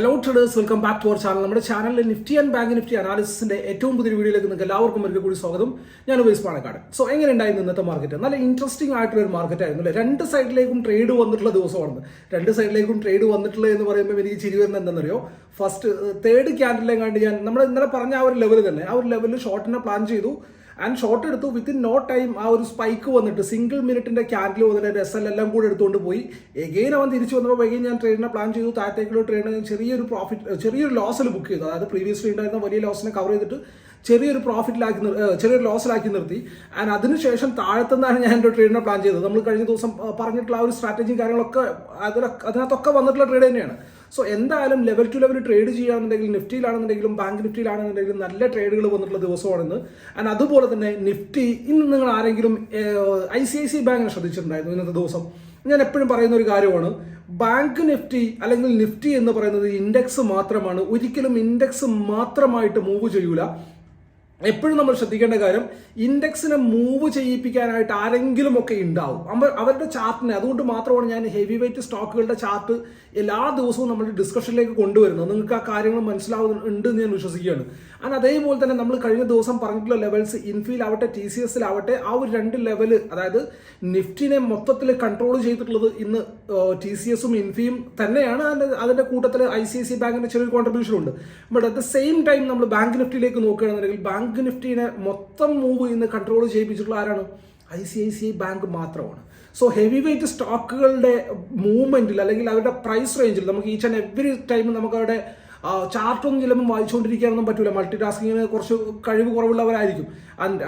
Hello traders welcome back to our channel നമ്മുടെ ചാനലിൽ Nifty and bank Nifty അനാലിസിന്റെ ഏറ്റവും പുതിയ വീഡിയോയിലേക്ക് നിങ്ങൾക്ക് എല്ലാവർക്കും ഒരിക്കൽ കൂടി സ്വാഗതം. ഞാൻ ഉപയോഗിച്ച് പാണക്കാട്. സോ എങ്ങനെ ഉണ്ടായിരുന്നു ഇന്നത്തെ മാർക്കറ്റ് നല്ല ഇൻട്രസ്റ്റിംഗ് ആയിട്ടുള്ള ഒരു മാർക്കറ്റ് ആയിരുന്നു അല്ലേ? രണ്ട് സൈഡിലേക്കും ട്രേഡ് വന്നിട്ടുള്ള ദിവസമാണ് രണ്ട് സൈഡിലേക്കും ട്രേഡ് വന്നിട്ടുള്ളത് എന്ന് പറയുമ്പോൾ എനിക്ക് ചിരി വരുന്നത് എന്താണെന്നറിയോ ഫസ്റ്റ് തേർഡ് ക്യാൻഡിലെ കണ്ട് ഞാൻ നമ്മൾ ഇന്നലെ പറഞ്ഞ ആ ഒരു ലെവൽ തന്നെ ആ ഒരു ലെവലിൽ ഷോർട്ടിനെ പ്ലാൻ ചെയ്തു. ആൻഡ് ഷോർട്ട് എടുത്തു വിത്തിൻ നോ ടൈം ആ ഒരു സ്പൈക്ക് വന്നിട്ട് സിംഗിൾ മിനിറ്റിന്റെ ക്യാൻഡിൽ വന്നിട്ട് എസ് എൽ എല്ലാം കൂടെ എടുത്തുകൊണ്ട് പോയി. എഗെയിൻ അവൻ തിരിച്ചു വന്നപ്പോൾ എഗെയിൻ ഞാൻ ട്രേഡിനെ പ്ലാൻ ചെയ്തു. താഴത്തേക്കുള്ള ട്രേഡിനെ ഞാൻ ചെറിയൊരു പ്രോഫിറ്റ് ചെറിയൊരു ലോസിൽ ബുക്ക് ചെയ്തു. അതായത് പ്രീവിയസ്ലി ഉണ്ടായിരുന്ന വലിയ ലോസിനെ കവർ ചെയ്തിട്ട് ചെറിയൊരു പ്രോഫിറ്റിലാക്കി ചെറിയൊരു ലോസിലാക്കി നിർത്തി. ആൻഡ് അതിനുശേഷം താഴത്തുനിന്നാണ് ഞാൻ എന്റെ ട്രേഡിനെ പ്ലാൻ ചെയ്തത്. നമ്മൾ കഴിഞ്ഞ ദിവസം പറഞ്ഞിട്ടുള്ള ആ ഒരു സ്ട്രാറ്റജിയും കാര്യങ്ങളൊക്കെ അതിനകത്തൊക്കെ വന്നിട്ടുള്ള ട്രേഡ് തന്നെയാണ്. സോ എന്തായാലും ലെവൽ ടു ലെവൽ ട്രേഡ് ചെയ്യുകയാണെന്നുണ്ടെങ്കിൽ നിഫ്റ്റിയിലാണെന്നുണ്ടെങ്കിലും ബാങ്ക് നിഫ്റ്റിയിലാണെന്നുണ്ടെങ്കിലും നല്ല ട്രേഡുകൾ വന്നിട്ടുള്ള ദിവസമാണെന്ന്. ആൻഡ് അതുപോലെ തന്നെ നിഫ്റ്റി ഇന്ന് നിങ്ങൾ ആരെങ്കിലും ഐ സി ഐ സി ബാങ്കിനെ ശ്രദ്ധിച്ചിട്ടുണ്ടായിരുന്നു ഇന്നത്തെ ദിവസം. ഞാൻ എപ്പോഴും പറയുന്ന ഒരു കാര്യമാണ് ബാങ്ക് നിഫ്റ്റി അല്ലെങ്കിൽ നിഫ്റ്റി എന്ന് പറയുന്നത് ഇൻഡെക്സ് മാത്രമാണ്. ഒരിക്കലും ഇൻഡെക്സ് മാത്രമായിട്ട് മൂവ് ചെയ്യൂല. എപ്പോഴും നമ്മൾ ശ്രദ്ധിക്കേണ്ട കാര്യം ഇൻഡെക്സിനെ മൂവ് ചെയ്യിപ്പിക്കാനായിട്ട് ആരെങ്കിലും ഒക്കെ ഉണ്ടാവും. അവ- അവരുടെ ചാർട്ടിനെ അതുകൊണ്ട് മാത്രമാണ് ഞാൻ ഹെവി വെയിറ്റ് സ്റ്റോക്കുകളുടെ ചാർട്ട് എല്ലാ ദിവസവും നമ്മൾ ഡിസ്കഷനിലേക്ക് കൊണ്ടുവരുന്നത്. നിങ്ങൾക്ക് ആ കാര്യങ്ങൾ മനസ്സിലാവുന്നുണ്ട് എന്ന് ഞാൻ വിശ്വസിക്കുകയാണ്. ആൻഡ് അതേപോലെ തന്നെ നമ്മൾ കഴിഞ്ഞ ദിവസം പറഞ്ഞിട്ടുള്ള ലെവൽസ് ഇൻഫീൽ ആവട്ടെ ടി സി എസിലാവട്ടെ ആ ഒരു രണ്ട് ലെവൽ അതായത് നിഫ്റ്റിനെ മൊത്തത്തിൽ കൺട്രോൾ ചെയ്തിട്ടുള്ളത് ഇന്ന് ടി സി എസും ഇൻഫിയും തന്നെയാണ്. അതിന്റെ അതിന്റെ കൂട്ടത്തിൽ ഐ സി സി ബാങ്കിന്റെ ചെറിയ കോൺട്രിബ്യൂഷൻ ഉണ്ട്. But at the same time നമ്മൾ ബാങ്ക് നിഫ്റ്റിയിലേക്ക് നോക്കുകയാണെന്നുണ്ടെങ്കിൽ ബാങ്ക് നിഫ്റ്റിനെ മൊത്തം മൂവ് ഇന്ന് കൺട്രോൾ ചെയ്യിപ്പിച്ചിട്ടുള്ള ആരാണ്? I C I C I bank മാത്രമാണ്. സോ ഹെവി വെയിറ്റ് സ്റ്റോക്കുകളുടെ മൂവ്മെന്റിൽ അല്ലെങ്കിൽ അവരുടെ പ്രൈസ് റേഞ്ചിൽ നമുക്ക് ഈച്ച് ആൻഡ് എവറി ടൈം നമുക്ക് അവരുടെ ചാർട്ടൊന്നും ചിലപ്പോൾ വായിച്ചുകൊണ്ടിരിക്കാനൊന്നും പറ്റില്ല മൾട്ടി ടാസ്കിങ്ങിന് കുറച്ച് കഴിവ് കുറവുള്ളവരായിരിക്കും. അത്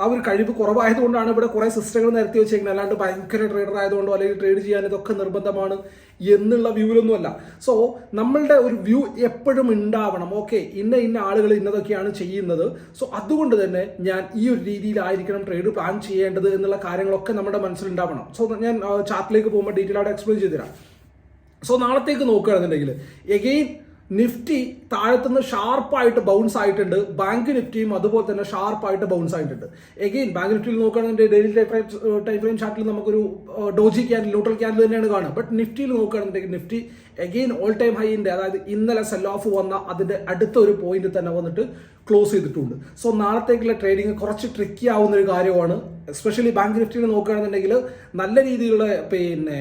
ആ ഒരു കഴിവ് കുറവായതുകൊണ്ടാണ് ഇവിടെ കുറേ സിസ്റ്റങ്ങൾ നിരത്തി വെച്ചേക്കുന്നത്. അല്ലാണ്ട് ഭയങ്കര ട്രേഡർ ആയതുകൊണ്ടോ അല്ലെങ്കിൽ ട്രേഡ് ചെയ്യാൻ ഇതൊക്കെ നിർബന്ധമാണ് എന്നുള്ള വ്യൂവിലൊന്നുമല്ല. സോ നമ്മളുടെ ഒരു വ്യൂ എപ്പോഴും ഉണ്ടാവണം. ഓക്കെ ഇന്ന ഇന്ന ആളുകൾ ഇന്നതൊക്കെയാണ് ചെയ്യുന്നത്. സോ അതുകൊണ്ട് തന്നെ ഞാൻ ഈ ഒരു രീതിയിലായിരിക്കണം ട്രേഡ് പ്ലാൻ ചെയ്യേണ്ടത് എന്നുള്ള കാര്യങ്ങളൊക്കെ നമ്മുടെ മനസ്സിലുണ്ടാവണം സോ ഞാൻ ചാർട്ടിലേക്ക് പോകുമ്പോൾ ഡീറ്റെയിൽ ആയിട്ട് എക്സ്പ്ലെയിൻ ചെയ്തുതരാം. സോ നാളത്തേക്ക് നോക്കുകയാണെന്നുണ്ടെങ്കിൽ എഗെയിൻ നിഫ്റ്റി താഴത്തുനിന്ന് ഷാർപ്പായിട്ട് ബൗൺസ് ആയിട്ടുണ്ട്. ബാങ്ക് നിഫ്റ്റിയും അതുപോലെ തന്നെ ഷാർപ്പായിട്ട് ബൗൺസ് ആയിട്ടുണ്ട്. എഗെയിൻ ബാങ്ക് നിഫ്റ്റിയിൽ നോക്കുകയാണെങ്കിൽ ഡെയിലി ടൈം ഫ്രെയിം ചാർട്ടിൽ നമുക്കൊരു ഡോജി ക്യാൻഡിൽ ന്യൂട്രൽ ക്യാൻഡിൽ തന്നെയാണ് കാണുക. ബട്ട് നിഫ്റ്റിയിൽ നോക്കുകയാണെന്നുണ്ടെങ്കിൽ നിഫ്റ്റി എഗെയിൻ ഓൾ ടൈം ഹൈന്റെ അതായത് ഇന്നലെ സെൽ ഓഫ് വന്ന അതിന്റെ അടുത്ത ഒരു പോയിന്റ് തന്നെ വന്നിട്ട് ക്ലോസ് ചെയ്തിട്ടുണ്ട്. സോ നാളത്തേക്കുള്ള ട്രേഡിംഗ് കുറച്ച് ട്രിക്കി ആവുന്ന ഒരു കാര്യമാണ്. എസ്പെഷ്യലി ബാങ്ക് നിഫ്റ്റിയിൽ നോക്കുകയാണെന്നുണ്ടെങ്കിൽ നല്ല രീതിയിലുള്ള പിന്നെ